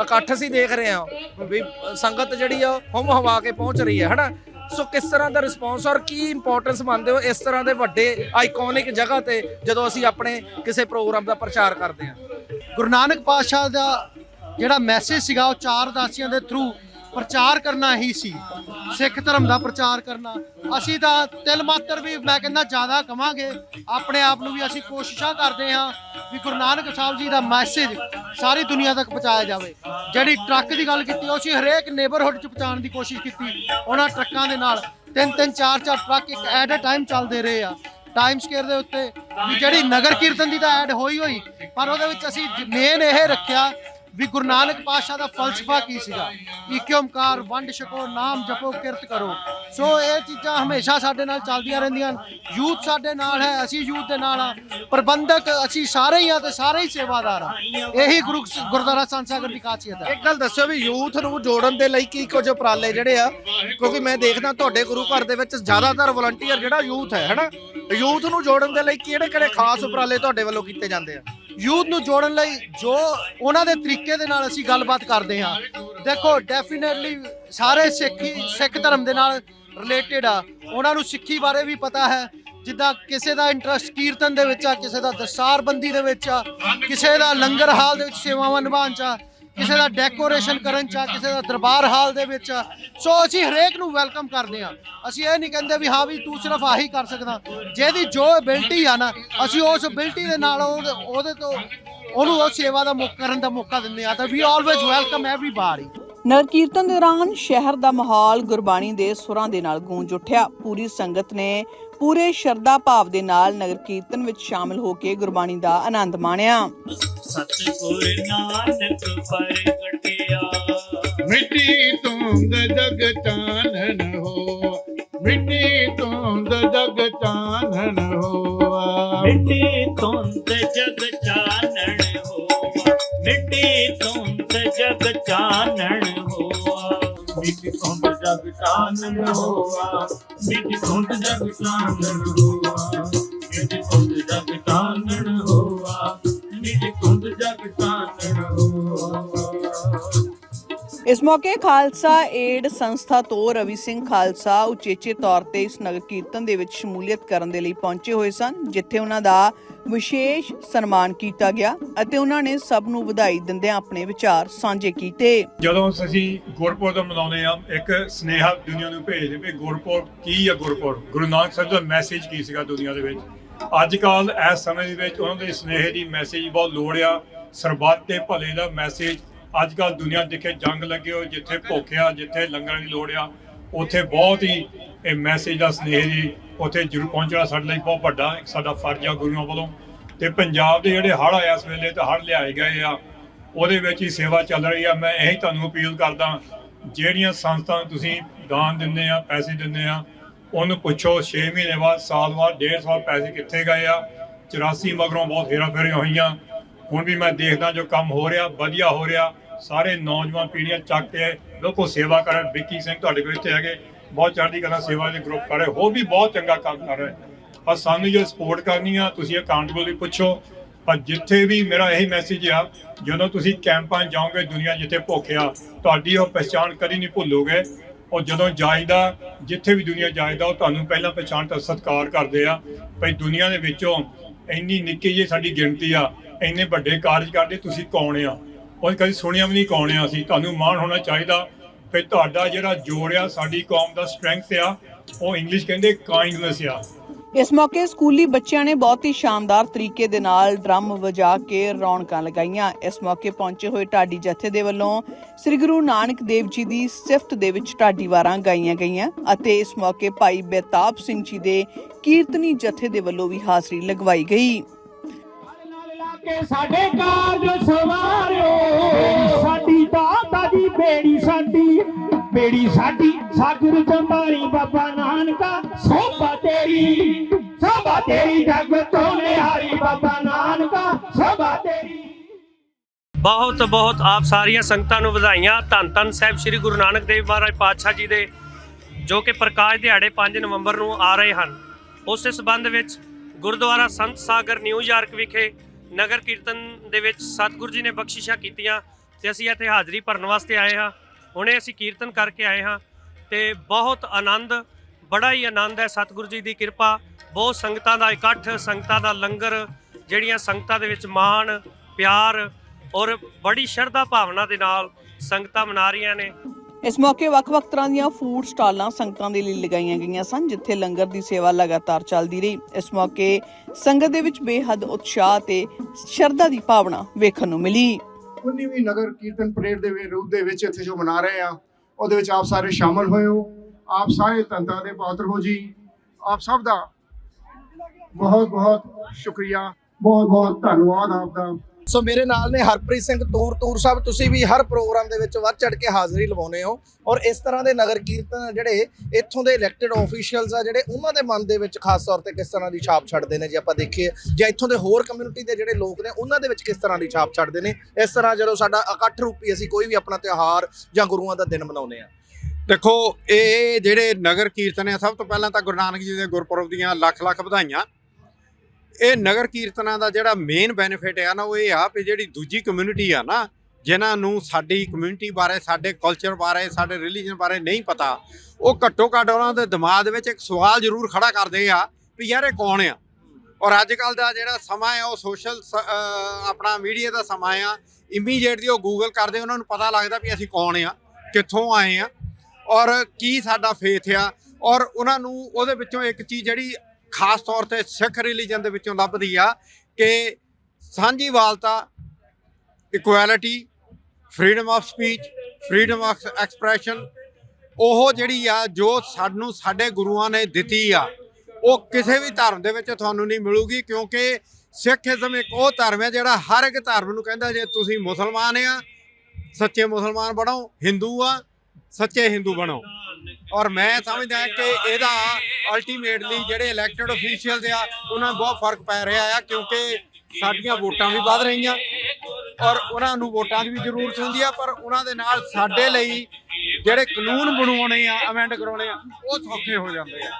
ਇਕੱਠ ਅਸੀਂ ਦੇਖ ਰਹੇ ਹਾਂ ਵੀ ਸੰਗਤ ਜਿਹੜੀ ਆ ਹਮ ਹਵਾ ਕੇ ਪਹੁੰਚ ਰਹੀ ਹੈ, ਹਨਾ? ਸੋ ਕਿਸ ਤਰ੍ਹਾਂ ਦਾ ਰਿਸਪੌਂਸ ਔਰ ਕੀ ਇੰਪੋਰਟੈਂਸ ਮੰਨਦੇ ਹੋ ਇਸ ਤਰ੍ਹਾਂ ਦੇ ਵੱਡੇ ਆਈਕੋਨਿਕ ਜਗ੍ਹਾ ਤੇ ਜਦੋਂ ਅਸੀਂ ਆਪਣੇ ਕਿਸੇ ਪ੍ਰੋਗਰਾਮ ਦਾ ਪ੍ਰਚਾਰ ਕਰਦੇ ਹਾਂ? ਗੁਰੂ ਨਾਨਕ ਪਾਤਸ਼ਾਹ ਦਾ ਜਿਹੜਾ ਮੈਸੇਜ ਸੀਗਾ ਉਹ ਚਾਰ ਦਾਸੀਆਂ ਦੇ ਥਰੂ ਪ੍ਰਚਾਰ ਕਰਨਾ ਹੀ ਸੀ। ਸਿੱਖ ਧਰਮ ਦਾ ਪ੍ਰਚਾਰ ਕਰਨਾ। ਅਸੀਂ ਤਾਂ ਤਿਲ ਮਾਤਰ ਵੀ ਮੈਂ ਕਹਿੰਦਾ ਜ਼ਿਆਦਾ ਕਵਾਂਗੇ। ਆਪਣੇ ਆਪ ਨੂੰ ਵੀ ਅਸੀਂ ਕੋਸ਼ਿਸ਼ਾਂ ਕਰਦੇ ਹਾਂ ਵੀ ਗੁਰੂ ਨਾਨਕ ਸਾਹਿਬ ਜੀ ਦਾ ਮੈਸੇਜ ਸਾਰੀ ਦੁਨੀਆ ਤੱਕ ਪਹੁੰਚਾਇਆ ਜਾਵੇ। ਜਿਹੜੀ ਟਰੱਕ ਦੀ ਗੱਲ ਕੀਤੀ, ਉਹ ਅਸੀਂ ਹਰੇਕ ਨੇਬਰਹੁੱਡ 'ਚ ਪਹੁੰਚਾਉਣ ਦੀ ਕੋਸ਼ਿਸ਼ ਕੀਤੀ ਉਹਨਾਂ ਟਰੱਕਾਂ ਦੇ ਨਾਲ। ਤਿੰਨ ਤਿੰਨ, ਚਾਰ ਚਾਰ ਟਰੱਕ ਇੱਕ ਐਟ ਅ ਟਾਈਮ ਚੱਲਦੇ ਰਹੇ ਆ। ਟਾਈਮ ਸਕੇਅਰ ਦੇ ਉੱਤੇ ਵੀ ਜਿਹੜੀ ਨਗਰ ਕੀਰਤਨ ਦੀ ਤਾਂ ਐਡ ਹੋਈ ਹੋਈ, ਪਰ ਉਹਦੇ ਵਿੱਚ ਅਸੀਂ ਮੇਨ ਇਹ ਰੱਖਿਆ ਵੀ ਗੁਰੂ ਨਾਨਕ ਪਾਤਸ਼ਾਹ ਦਾ ਫਲਸਫਾ ਕੀ ਸੀਗਾ? ਏਕ ਓਮਕਾਰ ਵੰਡ ਛਕੋ, ਨਾਮ ਜਪੋ, ਕਿਰਤ ਕਰੋ। ਸੋ ਇਹ ਚੀਜ਼ਾਂ ਹਮੇਸ਼ਾ ਸਾਡੇ ਨਾਲ ਚੱਲਦੀਆਂ ਰਹਿੰਦੀਆਂ ਹਨ। ਯੂਥ ਸਾਡੇ ਨਾਲ ਹੈ, ਅਸੀਂ ਯੂਥ ਦੇ ਨਾਲ ਆ ਪ੍ਰਬੰਧਕ ਅਸੀਂ ਸਾਰੇ ਹੀ ਆ ਤੇ ਸਾਰੇ ਹੀ ਸੇਵਾਦਾਰ ਆ ਇਹੀ ਗੁਰੂ ਗੁਰਦੁਆਰਾ ਸੰਤ ਸਾਗਰ ਦੀ ਖਾਸੀਅਤ ਹੈ। ਇੱਕ ਗੱਲ ਦੱਸਿਓ ਵੀ ਯੂਥ ਨੂੰ ਜੋੜਨ ਦੇ ਲਈ ਕੀ ਕੁਝ ਉਪਰਾਲੇ ਜਿਹੜੇ ਆ? ਕਿਉਂਕਿ ਮੈਂ ਦੇਖਦਾ ਤੁਹਾਡੇ ਗੁਰੂ ਘਰ ਦੇ ਵਿੱਚ ਜ਼ਿਆਦਾਤਰ ਵਲੰਟੀਅਰ ਜਿਹੜਾ ਯੂਥ ਹੈ, ਹਨਾ? ਯੂਥ ਨੂੰ ਜੋੜਨ ਦੇ ਲਈ ਕਿਹੜੇ ਕਿਹੜੇ ਖਾਸ ਉਪਰਾਲੇ ਤੁਹਾਡੇ ਵੱਲੋਂ ਕੀਤੇ ਜਾਂਦੇ ਆ? ਯੂਥ ਨੂੰ ਜੋੜਨ ਲਈ ਜੋ ਉਹਨਾਂ ਦੇ ਤਰੀਕੇ ਦੇ ਨਾਲ ਅਸੀਂ ਗੱਲਬਾਤ ਕਰਦੇ ਹਾਂ। ਦੇਖੋ ਡੈਫੀਨਿਟਲੀ ਸਾਰੇ ਸਿੱਖੀ, ਸਿੱਖ ਧਰਮ ਦੇ ਨਾਲ ਰਿਲੇਟਡ ਆ। ਉਹਨਾਂ ਨੂੰ ਸਿੱਖੀ ਬਾਰੇ ਵੀ ਪਤਾ ਹੈ। ਜਿੱਦਾਂ ਕਿਸੇ ਦਾ ਇੰਟਰਸਟ ਕੀਰਤਨ ਦੇ ਵਿੱਚ ਆ, ਕਿਸੇ ਦਾ ਦਸਾਰਬੰਦੀ ਦੇ ਵਿੱਚ ਆ, ਕਿਸੇ ਦਾ ਲੰਗਰ ਹਾਲ ਦੇ ਵਿੱਚ ਸੇਵਾਵਾਂ ਨਿਭਾਉਣ ਚ ਆ ਕਿਸੇ ਦਾ ਡੈਕੋਰੇਸ਼ਨ ਕਰਨ ਚ ਆ, ਕਿਸੇ ਦਾ ਦਰਬਾਰ ਹਾਲ ਦੇ ਵਿੱਚ ਆ। ਸੋ ਅਸੀਂ ਹਰੇਕ ਨੂੰ ਵੈਲਕਮ ਕਰਦੇ ਆ ਅਸੀਂ ਇਹ ਨਹੀਂ ਕਹਿੰਦੇ ਵੀ ਹਾਂ ਵੀ ਤੂੰ ਸਿਰਫ ਆਹੀ ਕਰ ਸਕਦਾ। ਜਿਹਦੀ ਜੋ ਐਬਿਲਿਟੀ ਆ ਨਾ, ਅਸੀਂ ਉਸ ਐਬਿਲਿਟੀ ਦੇ ਨਾਲ ਉਹਦੇ ਉਹਦੇ ਤੋਂ ਉਹਨੂੰ ਉਹ ਸੇਵਾ ਦਾ ਮੌਕਾ, ਕਰਨ ਦਾ ਮੌਕਾ ਦਿੰਦੇ ਆ ਤਾਂ ਵੀ always welcome everybody Nagar Kirtan ਦੌਰਾਨ ਸ਼ਹਿਰ ਦਾ ਮਾਹੌਲ ਗੁਰਬਾਣੀ ਦੇ ਸੁਰਾਂ ਦੇ ਨਾਲ ਗੂੰਜ ਉੱਠਿਆ। ਪੂਰੀ ਸੰਗਤ ਨੇ ਪੂਰੇ ਸ਼ਰਧਾ ਭਾਵ ਦੇ ਨਾਲ ਨਗਰ ਕੀਰਤਨ ਵਿੱਚ ਸ਼ਾਮਲ ਹੋ ਕੇ ਗੁਰਬਾਣੀ ਦਾ ਆਨੰਦ ਮਾਣਿਆ। ਸਤਿਗੁਰ ਨਾਨਕ ਪ੍ਰਗਟਿਆ ਮਿੱਟੀ ਧੁੰਦ ਜਗ ਚਾਨਣ ਹੋ ਮਿੱਟੀ ਧੁੰਦ ਜਗ ਚਾਨਣ ਹੋਆ ਮਿੱਟੀ ਧੁੰਦ ਜਗ ਜਗ ਚਾਨਣ ਹੋਆ ਮਿੱਟੀ ਧੁੰਦ ਜਗ ਚਾਨਣ ਹੋਆ ਇਸ ਮੌਕੇ ਖਾਲਸਾ ਏਡ ਸੰਸਥਾ ਤੋਂ ਰਵੀ ਸਿੰਘ ਖਾਲਸਾ ਉਚੇਚੇ ਤੌਰ ਤੇ ਇਸ ਨਗਰ ਕੀਰਤਨ ਦੇ ਵਿੱਚ ਸ਼ਮੂਲੀਅਤ ਕਰਨ ਦੇ ਲਈ ਪਹੁੰਚੇ ਹੋਏ ਸਨ, ਜਿੱਥੇ ਉਹਨਾਂ ਦਾ ਵਿਸ਼ੇਸ਼ ਸਨਮਾਨ ਕੀਤਾ ਗਿਆ ਅਤੇ ਉਹਨਾਂ ਨੇ ਸਭ ਨੂੰ ਵਧਾਈ ਦਿੰਦਿਆਂ ਆਪਣੇ ਵਿਚਾਰ ਸਾਂਝੇ ਕੀਤੇ। ਜਦੋਂ ਅਸੀਂ ਗੁਰਪੁਰਬ ਮਨਾਉਂਦੇ ਆ ਇੱਕ ਸਨੇਹਾ ਦੁਨੀਆ ਨੂੰ ਭੇਜਦੇ ਵੀ ਗੁਰਪੁਰਬ ਕੀ ਆ ਗੁਰਪੁਰਬ? ਗੁਰੂ ਨਾਨਕ ਸਾਹਿਬ ਦਾ ਮੈਸੇਜ ਕੀ ਸੀਗਾ ਦੁਨੀਆ ਦੇ ਵਿੱਚ? ਅੱਜ ਕੱਲ ਇਸ ਸਮੇਂ ਦੇ ਵਿੱਚ ਉਹਨਾਂ ਦੇ ਸਨੇਹ ਦੀ ਮੈਸੇਜ ਬਹੁਤ ਲੋੜ ਆ। ਸਰਬੱਤ ਦੇ ਭਲੇ ਦਾ ਮੈਸੇਜ ਅੱਜ ਕੱਲ ਦੁਨੀਆ ਦੇਖੇ ਜੰਗ ਲੱਗੇ ਹੋ ਜਿੱਥੇ ਭੁੱਖ ਆ, ਜਿੱਥੇ ਲੰਗਰ ਦੀ ਲੋੜ ਆ, ਉੱਥੇ ਬਹੁਤ ਹੀ ਇਹ ਮੈਸੇਜ ਦਾ ਸਨੇਹ ਜੀ, ਉੱਥੇ ਜ਼ਰੂਰ ਪਹੁੰਚਣਾ ਸਾਡੇ ਲਈ ਬਹੁਤ ਵੱਡਾ ਇੱਕ ਸਾਡਾ ਫਰਜ਼ ਆ ਗੁਰੂਆਂ ਵੱਲੋਂ। ਤੇ ਪੰਜਾਬ ਦੇ ਜਿਹੜੇ ਹੜ੍ਹ ਆਇਆ ਇਸ ਵੇਲੇ ਤਾਂ ਹੜ੍ਹ ਲਿਆਏ ਗਏ ਆ, ਉਹਦੇ ਵਿੱਚ ਹੀ ਸੇਵਾ ਚੱਲ ਰਹੀ ਆ। ਮੈਂ ਇਹੀ ਤੁਹਾਨੂੰ ਅਪੀਲ ਕਰਦਾ, ਜਿਹੜੀਆਂ ਸੰਸਥਾਵਾਂ ਤੁਸੀਂ ਦਾਨ ਦਿੰਦੇ ਆ, ਪੈਸੇ ਦਿੰਦੇ ਆ, ਉਹਨੂੰ ਪੁੱਛੋ 6 ਮਹੀਨੇ ਬਾਅਦ, ਸਾਲ ਬਾਅਦ, ਡੇਢ ਸਾਲ ਪੈਸੇ ਕਿੱਥੇ ਗਏ ਆ। 84 ਮਗਰੋਂ ਬਹੁਤ ਹੇਰਾ ਫੇਰੀਆਂ ਹੋਈਆਂ। ਹੁਣ ਵੀ ਮੈਂ ਦੇਖਦਾ ਜੋ ਕੰਮ ਹੋ ਰਿਹਾ, ਵਧੀਆ ਹੋ ਰਿਹਾ। ਸਾਰੇ ਨੌਜਵਾਨ ਪੀੜ੍ਹੀਆਂ ਚੱਕ ਕੇ ਬਿਲਕੁਲ ਸੇਵਾ ਕਰਨ। ਵਿੱਕੀ ਸਿੰਘ ਤੁਹਾਡੇ ਕੋਲ ਇੱਥੇ ਹੈਗੇ, ਬਹੁਤ ਚੜ੍ਹਦੀ ਕਲਾ ਸੇਵਾ ਦੇ ਗਰੁੱਪ ਕਰ ਰਹੇ ਹੋਰ ਵੀ ਬਹੁਤ ਚੰਗਾ ਕੰਮ ਕਰ ਰਹੇ। ਪਰ ਸਾਨੂੰ ਜੋ ਸਪੋਰਟ ਕਰਨੀ ਆ, ਤੁਸੀਂ ਅਕਾਊਂਟੇਬਲ ਪੁੱਛੋ। ਪਰ ਜਿੱਥੇ ਵੀ ਮੇਰਾ ਇਹੀ ਮੈਸੇਜ ਆ, ਜਦੋਂ ਤੁਸੀਂ ਕੈਂਪਾਂ ਜਾਓਗੇ, ਦੁਨੀਆ ਜਿੱਥੇ ਭੁੱਖ ਆ ਤੁਹਾਡੀ ਉਹ ਪਛਾਣ ਕਦੀ ਨਹੀਂ ਭੁੱਲੋਗੇ। ਉਹ ਜਦੋਂ ਜਾਇਦਾ ਜਿੱਥੇ ਵੀ ਦੁਨੀਆ ਜਾਇਦਾ ਉਹ ਤੁਹਾਨੂੰ ਪਹਿਲਾਂ ਪਛਾਣ ਤਾਂ ਸਤਿਕਾਰ ਕਰਦੇ ਆ। ਭਈ ਦੁਨੀਆ ਦੇ ਵਿੱਚੋਂ ਇੰਨੀ ਨਿੱਕੀ ਜਿਹੀ ਸਾਡੀ ਗਿਣਤੀ ਆ, ਇੰਨੇ ਵੱਡੇ ਕਾਰਜ ਕਰਦੇ ਤੁਸੀਂ ਕੌਣ ਆ? ਉਹ ਕਦੀ ਸੁਣਿਆ ਵੀ ਨਹੀਂ ਕੌਣ ਆ ਅਸੀਂ। ਤੁਹਾਨੂੰ ਮਾਣ ਹੋਣਾ ਚਾਹੀਦਾ। ਭਈ ਤੁਹਾਡਾ ਜਿਹੜਾ ਜੋੜ ਆ ਸਾਡੀ ਕੌਮ ਦਾ ਸਟਰੈਂਥ ਆ ਉਹ ਇੰਗਲਿਸ਼ ਕਹਿੰਦੇ ਕਾਈਂਡਨੈਸ ਆ। ਇਸ ਮੌਕੇ ਸਕੂਲੀ ਬੱਚਿਆਂ ਨੇ ਬਹੁਤ ਹੀ ਸ਼ਾਨਦਾਰ ਤਰੀਕੇ ਦੇ ਨਾਲ ਡਰਮ ਵਜਾ ਕੇ ਰੌਣਕਾਂ ਲਗਾਈਆਂ। ਇਸ ਮੌਕੇ ਪਹੁੰਚੇ ਹੋਏ ਢਾਡੀ ਜਥੇ ਦੇ ਵੱਲੋਂ ਸ੍ਰੀ ਗੁਰੂ ਨਾਨਕ ਦੇਵ ਜੀ ਦੀ ਸਿਫਤ ਦੇ ਵਿੱਚ ਢਾਡੀ ਵਾਰਾਂ ਗਾਈਆਂ ਗਈਆਂ ਅਤੇ ਇਸ ਮੌਕੇ ਭਾਈ ਬੇਤਾਬ ਸਿੰਘ ਜੀ ਦੇ ਕੀਰਤਨੀ ਜਥੇ ਦੇ ਵੱਲੋਂ ਵੀ ਹਾਜ਼ਰੀ ਲਗਵਾਈ ਗਈ। ਕੇ ਸਾਡੇ ਕਾਰਜ ਸਾਡੀ ਬੇੜੀ ਸਾਡੀ ਸਾਗਰ ਜਮਾਰੀ ਬਾਬਾ ਨਾਨਕਾ ਸੋਭਾ ਤੇਰੀ ਸੋਭਾ ਤੇਰੀ ਜਗ ਤੋਂ ਨਿਹਾਰੀ ਬਾਬਾ ਨਾਨਕਾ ਸੋਭਾ ਤੇਰੀ। ਬਹੁਤ ਬਹੁਤ ਆਪ ਸਾਰੀਆਂ ਸੰਗਤਾਂ ਨੂੰ ਵਧਾਈਆਂ। ਧੰਨ ਧੰਨ ਸਾਹਿਬ ਸ੍ਰੀ ਗੁਰੂ ਨਾਨਕ ਦੇਵ ਮਹਾਰਾਜ ਪਾਤਸ਼ਾਹ ਜੀ ਦੇ, ਜੋ ਕਿ ਪ੍ਰਕਾਸ਼ ਦਿਹਾੜੇ 5 ਨਵੰਬਰ ਨੂੰ ਆ ਰਹੇ ਹਨ। ਉਸ ਸਬੰਧ ਵਿੱਚ ਗੁਰਦੁਆਰਾ ਸੰਤ ਸਾਗਰ ਨਿਊਯਾਰਕ ਵਿਖੇ ਨਗਰ ਕੀਰਤਨ ਦੇ ਵਿੱਚ ਸਤਿਗੁਰੂ ਜੀ ਨੇ ਬਖਸ਼ਿਸ਼ਾਂ ਕੀਤੀਆਂ ਤੇ ਅਸੀਂ ਇੱਥੇ ਹਾਜ਼ਰੀ ਭਰਨ ਵਾਸਤੇ ਆਏ ਹਾਂ। ਹੁਣੇ ਅਸੀਂ ਕੀਰਤਨ ਕਰਕੇ ਆਏ ਹਾਂ ਤੇ ਬਹੁਤ ਆਨੰਦ, ਬੜਾ ਹੀ ਆਨੰਦ ਹੈ ਸਤਿਗੁਰੂ ਜੀ ਦੀ ਕਿਰਪਾ। ਬਹੁਤ ਸੰਗਤਾਂ ਦਾ ਇਕੱਠ, ਸੰਗਤਾਂ ਦਾ ਲੰਗਰ, ਜਿਹੜੀਆਂ ਸੰਗਤਾਂ ਦੇ ਵਿੱਚ ਮਾਣ, ਪਿਆਰ ਔਰ ਬੜੀ ਸ਼ਰਧਾ ਭਾਵਨਾ ਦੇ ਨਾਲ ਸੰਗਤਾਂ ਮਨਾ ਰਹੀਆਂ ਨੇ। ਇਸ ਮੌਕੇ ਵੱਖ-ਵੱਖ ਤਰ੍ਹਾਂ ਦੀਆਂ ਫੂਡ ਸਟਾਲਾਂ ਸੰਗਤਾਂ ਦੇ ਲਈ ਲਗਾਈਆਂ ਗਈਆਂ ਸਨ, ਜਿੱਥੇ ਲੰਗਰ ਦੀ ਸੇਵਾ ਲਗਾਤਾਰ ਚੱਲਦੀ ਰਹੀ। ਇਸ ਮੌਕੇ ਸੰਗਤ ਦੇ ਵਿੱਚ ਬੇਹੱਦ ਉਤਸ਼ਾਹ ਤੇ ਸ਼ਰਧਾ ਦੀ ਭਾਵਨਾ ਵੇਖਣ ਨੂੰ ਮਿਲੀ। 19ਵੀਂ ਨਗਰ ਕੀਰਤਨ ਪਰੇਡ ਦੇ ਰੂਪ ਦੇ ਵਿੱਚ ਇੱਥੇ ਜੋ ਮਨਾ ਰਹੇ ਆ, ਉਹਦੇ ਵਿੱਚ ਆਪ ਸਾਰੇ ਸ਼ਾਮਲ ਹੋਏ ਹੋ। ਆਪ ਸਾਰੇ ਧੰਤਾ ਦੇ ਪਾਤਰ ਹੋ ਜੀ। ਆਪ ਸਭ ਦਾ ਬਹੁਤ ਬਹੁਤ ਸ਼ੁਕਰੀਆ। ਬਹੁਤ ਬਹੁਤ ਧੰਨਵਾਦ ਆਪ ਦਾ। ਸੋ ਮੇਰੇ ਨਾਲ ਨੇ ਹਰਪ੍ਰੀਤ ਸਿੰਘ ਤੂਰ ਤੂਰ ਸਾਹਿਬ, ਤੁਸੀਂ ਵੀ ਹਰ ਪ੍ਰੋਗਰਾਮ ਦੇ ਵਿੱਚ ਵੱਧ ਚੜ ਕੇ ਹਾਜ਼ਰੀ ਲਵਾਉਂਦੇ ਹੋ। ਔਰ ਇਸ ਤਰ੍ਹਾਂ ਦੇ ਨਗਰ ਕੀਰਤਨ ਜਿਹੜੇ ਇੱਥੋਂ ਦੇ ਇਲੈਕਟਿਡ ਆਫੀਸ਼ੀਅਲਸ ਆ, ਜਿਹੜੇ ਉਹਨਾਂ ਦੇ ਮਨ ਦੇ ਵਿੱਚ ਖਾਸ ਤੌਰ ਤੇ ਕਿਸ ਤਰ੍ਹਾਂ ਦੀ ਛਾਪ ਛੱਡਦੇ ਨੇ, ਜੇ ਆਪਾਂ ਦੇਖੀਏ, ਜਾਂ ਇੱਥੋਂ ਦੇ ਹੋਰ ਕਮਿਊਨਿਟੀ ਦੇ ਜਿਹੜੇ ਲੋਕ ਨੇ, ਉਹਨਾਂ ਦੇ ਵਿੱਚ ਕਿਸ ਤਰ੍ਹਾਂ ਦੀ ਛਾਪ ਛੱਡਦੇ ਨੇ? ਇਸ ਤਰ੍ਹਾਂ ਜਦੋਂ ਸਾਡਾ ਇਕੱਠ ਰੂਪੀ ਅਸੀਂ ਕੋਈ ਵੀ ਆਪਣਾ ਤਿਉਹਾਰ ਜਾਂ ਗੁਰੂਆਂ ਦਾ ਦਿਨ ਮਨਾਉਂਦੇ ਆ ਦੇਖੋ, ਇਹ ਜਿਹੜੇ ਨਗਰ ਕੀਰਤਨ ਆ, ਸਭ ਤੋਂ ਪਹਿਲਾਂ ਤਾਂ ਗੁਰੂ ਨਾਨਕ ਜੀ ਦੇ ਗੁਰਪੁਰਬ ਦੀਆਂ ਲੱਖ ਲੱਖ ਵਧਾਈਆਂ। ਇਹ ਨਗਰ ਕੀਰਤਨਾਂ ਦਾ ਜਿਹੜਾ ਮੇਨ ਬੈਨੀਫਿਟ ਆ ਨਾ, ਉਹ ਇਹ ਆ ਵੀ ਜਿਹੜੀ ਦੂਜੀ ਕਮਿਊਨਿਟੀ ਆ ਨਾ, ਜਿਨ੍ਹਾਂ ਨੂੰ ਸਾਡੀ ਕਮਿਊਨਿਟੀ ਬਾਰੇ, ਸਾਡੇ ਕਲਚਰ ਬਾਰੇ, ਸਾਡੇ ਰਿਲੀਜਨ ਬਾਰੇ ਨਹੀਂ ਪਤਾ, ਉਹ ਘੱਟੋ ਘੱਟ ਉਹਨਾਂ ਦੇ ਦਿਮਾਗ ਦੇ ਵਿੱਚ ਇੱਕ ਸਵਾਲ ਜ਼ਰੂਰ ਖੜਾ ਕਰਦੇ ਆ ਵੀ ਯਾਰ ਇਹ ਕੌਣ ਆ? ਔਰ ਅੱਜ ਕੱਲ ਦਾ ਜਿਹੜਾ ਸਮਾਂ ਹੈ ਉਹ ਸੋਸ਼ਲ ਆਪਣਾ ਮੀਡੀਆ ਦਾ ਸਮਾਂ ਆ ਇਮੀਡੀਏਟਲੀ ਉਹ ਗੂਗਲ ਕਰਦੇ, ਉਹਨਾਂ ਨੂੰ ਪਤਾ ਲੱਗਦਾ ਵੀ ਅਸੀਂ ਕੌਣ ਆ, ਕਿੱਥੋਂ ਆਏ ਆ, ਔਰ ਕੀ ਸਾਡਾ ਫੇਥ ਆ, ਔਰ ਉਹਨਾਂ ਨੂੰ ਉਹਦੇ ਵਿੱਚੋਂ ਇੱਕ ਚੀਜ਼ ਜਿਹੜੀ ਖਾਸ ਤੌਰ ਤੇ ਸਿੱਖ ਰਿਲੀਜਨ ਦੇ ਵਿੱਚੋਂ ਲੱਭਦੀ ਆ ਕਿ ਸਾਂਝੀਵਾਲਤਾ equality freedom of speech freedom of expression ਉਹ ਜਿਹੜੀ ਆ ਜੋ ਸਾਨੂੰ ਸਾਡੇ ਗੁਰੂਆਂ ਨੇ ਦਿੱਤੀ ਆ, ਉਹ ਕਿਸੇ ਵੀ ਧਰਮ ਦੇ ਵਿੱਚ ਤੁਹਾਨੂੰ ਨਹੀਂ ਮਿਲੂਗੀ ਕਿਉਂਕਿ ਸਿੱਖ ਸਿੱਖੀਜ਼ਮ ਇੱਕ ਉਹ ਧਰਮ ਹੈ ਜਿਹੜਾ ਹਰ ਇੱਕ ਧਰਮ ਨੂੰ ਕਹਿੰਦਾ ਜੇ ਤੁਸੀਂ ਮੁਸਲਮਾਨ ਆ, ਸੱਚੇ ਮੁਸਲਮਾਨ ਬਣੋ, ਹਿੰਦੂ ਆ ਸੱਚੇ ਹਿੰਦੂ ਬਣੋ। ਔਰ ਮੈਂ ਸਮਝਦਾ ਕਿ ਇਹਦਾ ਅਲਟੀਮੇਟਲੀ ਜਿਹੜੇ ਇਲੈਕਟਿਡ ਅਫੀਸ਼ੀਅਲਸ ਆ, ਉਹਨਾਂ ਨੂੰ ਬਹੁਤ ਫ਼ਰਕ ਪੈ ਰਿਹਾ ਆ, ਕਿਉਂਕਿ ਸਾਡੀਆਂ ਵੋਟਾਂ ਵੀ ਵੱਧ ਰਹੀਆਂ। ਔਰ ਉਹਨਾਂ ਨੂੰ ਵੋਟਾਂ ਦੀ ਵੀ ਜ਼ਰੂਰਤ ਹੁੰਦੀ ਆ, ਪਰ ਉਹਨਾਂ ਦੇ ਨਾਲ ਸਾਡੇ ਲਈ ਜਿਹੜੇ ਕਾਨੂੰਨ ਬਣਾਉਣੇ ਆ ਅਮੈਂਡ ਕਰਾਉਣੇ ਆ, ਉਹ ਸੌਖੇ ਹੋ ਜਾਂਦੇ ਆ।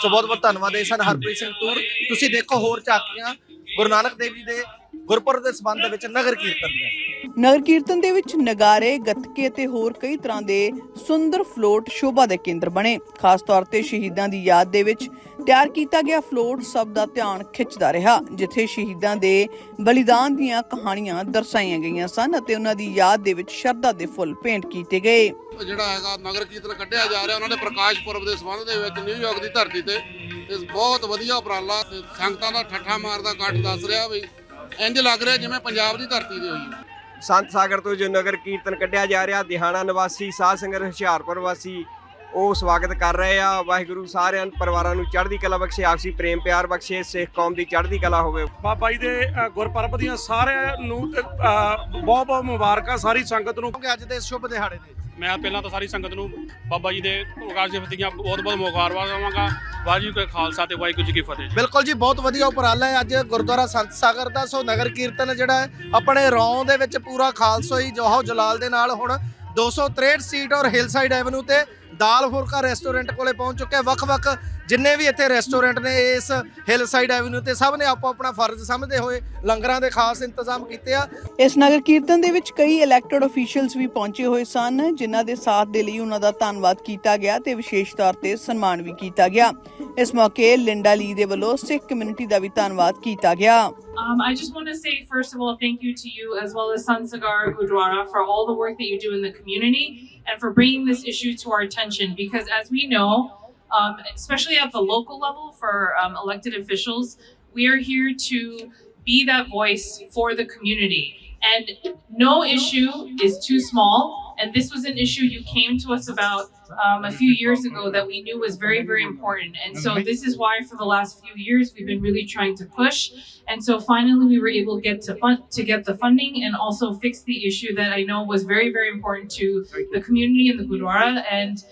ਸੋ ਬਹੁਤ ਬਹੁਤ ਧੰਨਵਾਦ ਇਹ ਸਨ ਹਰਪ੍ਰੀਤ ਸਿੰਘ ਤੂਰ। ਤੁਸੀਂ ਦੇਖੋ ਹੋਰ ਝਾਕੀਆਂ ਗੁਰੂ ਨਾਨਕ ਦੇਵ ਜੀ ਦੇ ਗੁਰਪੁਰਬ ਦੇ ਸੰਬੰਧ ਵਿੱਚ ਨਗਰ ਕੀਰਤਨ ਦੀਆਂ ਨਗਰ ਕੀਰਤਨ ਦੇ ਵਿੱਚ ਨਗਾਰੇ ਗੱਤਕੇ ਅਤੇ ਹੋਰ ਕਈ ਤਰ੍ਹਾਂ ਦੇ ਸੁੰਦਰ ਫਲੋਟ ਸ਼ੋਭਾ ਦੇ ਕੇਂਦਰ ਬਣੇ। ਖਾਸ ਤੌਰ ਤੇ ਸ਼ਹੀਦਾਂ ਦੀ ਯਾਦ ਦੇ ਵਿੱਚ ਤਿਆਰ ਕੀਤਾ ਗਿਆ ਫਲੋਟ ਸਭ ਦਾ ਧਿਆਨ ਖਿੱਚਦਾ ਰਿਹਾ ਜਿੱਥੇ ਸ਼ਹੀਦਾਂ ਦੇ ਬਲੀਦਾਨ ਦੀਆਂ ਕਹਾਣੀਆਂ ਦਰਸਾਈਆਂ ਗਈਆਂ ਸਨ ਅਤੇ ਉਹਨਾਂ ਦੀ ਯਾਦ ਦੇ ਵਿੱਚ ਸ਼ਰਧਾ ਦੇ ਫੁੱਲ ਭੇਂਟ ਕੀਤੇ ਗਏ। ਜਿਹੜਾ ਹੈਗਾ ਨਗਰ ਕੀਰਤਨ ਕੱਢਿਆ ਜਾ ਰਿਹਾ ਉਹਨਾਂ ਦੇ ਪ੍ਰਕਾਸ਼ ਪੁਰਬ ਦੇ ਸੰਬੰਧ ਦੇ ਵਿੱਚ ਨਿਊਯਾਰਕ ਦੀ ਧਰਤੀ ਤੇ ਇਸ ਬਹੁਤ ਵਧੀਆ ਉਪਰਾਲਾ ਸੰਗਤਾਂ ਦਾ ਠੱਠਾ ਮਾਰਦਾ ਕੱਟ ਦੱਸ ਰਿਹਾ ਵੀ ਇੰਜ ਲੱਗ ਰਿਹਾ ਜਿਵੇਂ ਪੰਜਾਬ ਦੀ ਧਰਤੀ ਤੇ ਹੋਈ ਸੰਤ ਸਾਗਰ ਤੋਂ ਜੋ ਨਗਰ ਕੀਰਤਨ ਕੱਢਿਆ ਜਾ ਰਿਹਾ ਦਿਹਾਣਾ ਨਿਵਾਸੀ, ਸਾਧ ਸੰਗਤ ਹੁਸ਼ਿਆਰਪੁਰ ਵਾਸੀ ਉਹ ਸਵਾਗਤ ਕਰ ਰਹੇ ਆ। ਵਾਹਿਗੁਰੂ ਸਾਰਿਆਂ ਪਰਿਵਾਰਾਂ ਨੂੰ ਚੜ੍ਹਦੀ ਕਲਾ ਬਖਸ਼ੇ ਆਪਸੀ ਪ੍ਰੇਮ ਪਿਆਰ ਬਖਸ਼ੇ ਸਿੱਖ ਕੌਮ ਦੀ ਚੜ੍ਹਦੀ ਕਲਾ ਹੋਵੇ। ਬਾਬਾ ਜੀ ਦੇ ਅ, ਗੁਰਪੁਰਬ ਦੀਆਂ ਸਾਰਿਆਂ ਨੂੰ ਬਹੁਤ ਬਹੁਤ ਮੁਬਾਰਕਾਂ ਸਾਰੀ ਸੰਗਤ ਨੂੰ। ਅੱਜ ਦੇ ਸ਼ੁਭ ਦਿਹਾੜੇ ਤੇ ਮੈਂ ਪਹਿਲਾਂ ਤਾਂ ਸਾਰੀ ਸੰਗਤ ਨੂੰ ਬਾਬਾ ਜੀ ਦੇ ਪ੍ਰਕਾਸ਼ ਦਿਵਸ ਦੀਆਂ ਬਹੁਤ ਬਹੁਤ ਮੁਬਾਰਕਾਂ ਦੇਵਾਂਗਾ। ਵਾਹਿਗੁਰੂ ਜੀ ਕਾ ਖਾਲਸਾ ਤੇ ਵਾਹਿਗੁਰੂ ਜੀ ਕੀ ਫਤਿਹ ਬਿਲਕੁਲ ਜੀ ਬਹੁਤ ਵਧੀਆ ਉਪਰਾਲਾ ਹੈ। ਅੱਜ ਗੁਰਦੁਆਰਾ ਸੰਤ ਸਾਗਰ ਦਾ ਸੋ ਨਗਰ ਕੀਰਤਨ ਜਿਹੜਾ ਹੈ ਆਪਣੇ ਰੌਂ ਦੇ ਵਿੱਚ ਪੂਰਾ ਖਾਲਸੋਈ ਜੋਹੋ ਜਲਾਲ ਦੇ ਨਾਲ ਹੁਣ 263 ਸੀਟ ਔਰ ਹਿਲਸਾਈਡ ਐਵਨਿਊ ਤੇ ਦਾਲ ਫੁਰਕਾ ਰੈਸਟੋਰੈਂਟ ਕੋਲੇ ਪਹੁੰਚ ਚੁੱਕੇ ਵੱਖ-ਵੱਖ ਜਿੰਨੇ ਵੀ ਇੱਥੇ ਰੈਸਟੋਰੈਂਟ ਨੇ ਇਸ ਹਿਲਸਾਈਡ ਐਵਨਿਊ ਤੇ ਸਭ ਨੇ ਆਪੋ ਆਪਣਾ ਫਰਜ਼ ਸਮਝਦੇ ਹੋਏ ਲੰਗਰਾਂ ਦੇ ਖਾਸ ਇੰਤਜ਼ਾਮ ਕੀਤੇ ਆ ਇਸ ਨਗਰ ਕੀਰਤਨ ਦੇ ਵਿੱਚ ਕਈ ਇਲੈਕਟਡ ਅਫੀਸ਼ੀਅਲਸ ਵੀ ਪਹੁੰਚੇ ਹੋਏ ਸਨ ਜਿਨ੍ਹਾਂ ਦੇ ਸਾਥ ਦੇ ਲਈ ਉਹਨਾਂ ਦਾ ਧੰਨਵਾਦ ਕੀਤਾ ਗਿਆ ਤੇ ਵਿਸ਼ੇਸ਼ ਤੌਰ ਤੇ ਸਨਮਾਨ ਵੀ ਕੀਤਾ ਗਿਆ ਇਸ ਮੌਕੇ ਲਿੰਡਾ ਲੀ ਦੇ ਵੱਲੋਂ ਸਿੱਖ ਕਮਿਊਨਿਟੀ ਦਾ ਵੀ ਧੰਨਵਾਦ ਕੀਤਾ ਗਿਆ Um, I just want to say, first of all, thank you to you as well as San Sagar Gurdwara for all the work that you do in the community and for bringing this issue to our attention. Because as we know, um, especially at the local level for um, elected officials, we are here to be that voice for the community. And no issue is too small. And this was an issue you came to us about um, a few years ago that we knew was very, very important. And so this is why for the last few years we've been really trying to push. And so finally we were able to get to to get the funding and also fix the issue that I know was very, very important to the community in the Gurdwara. And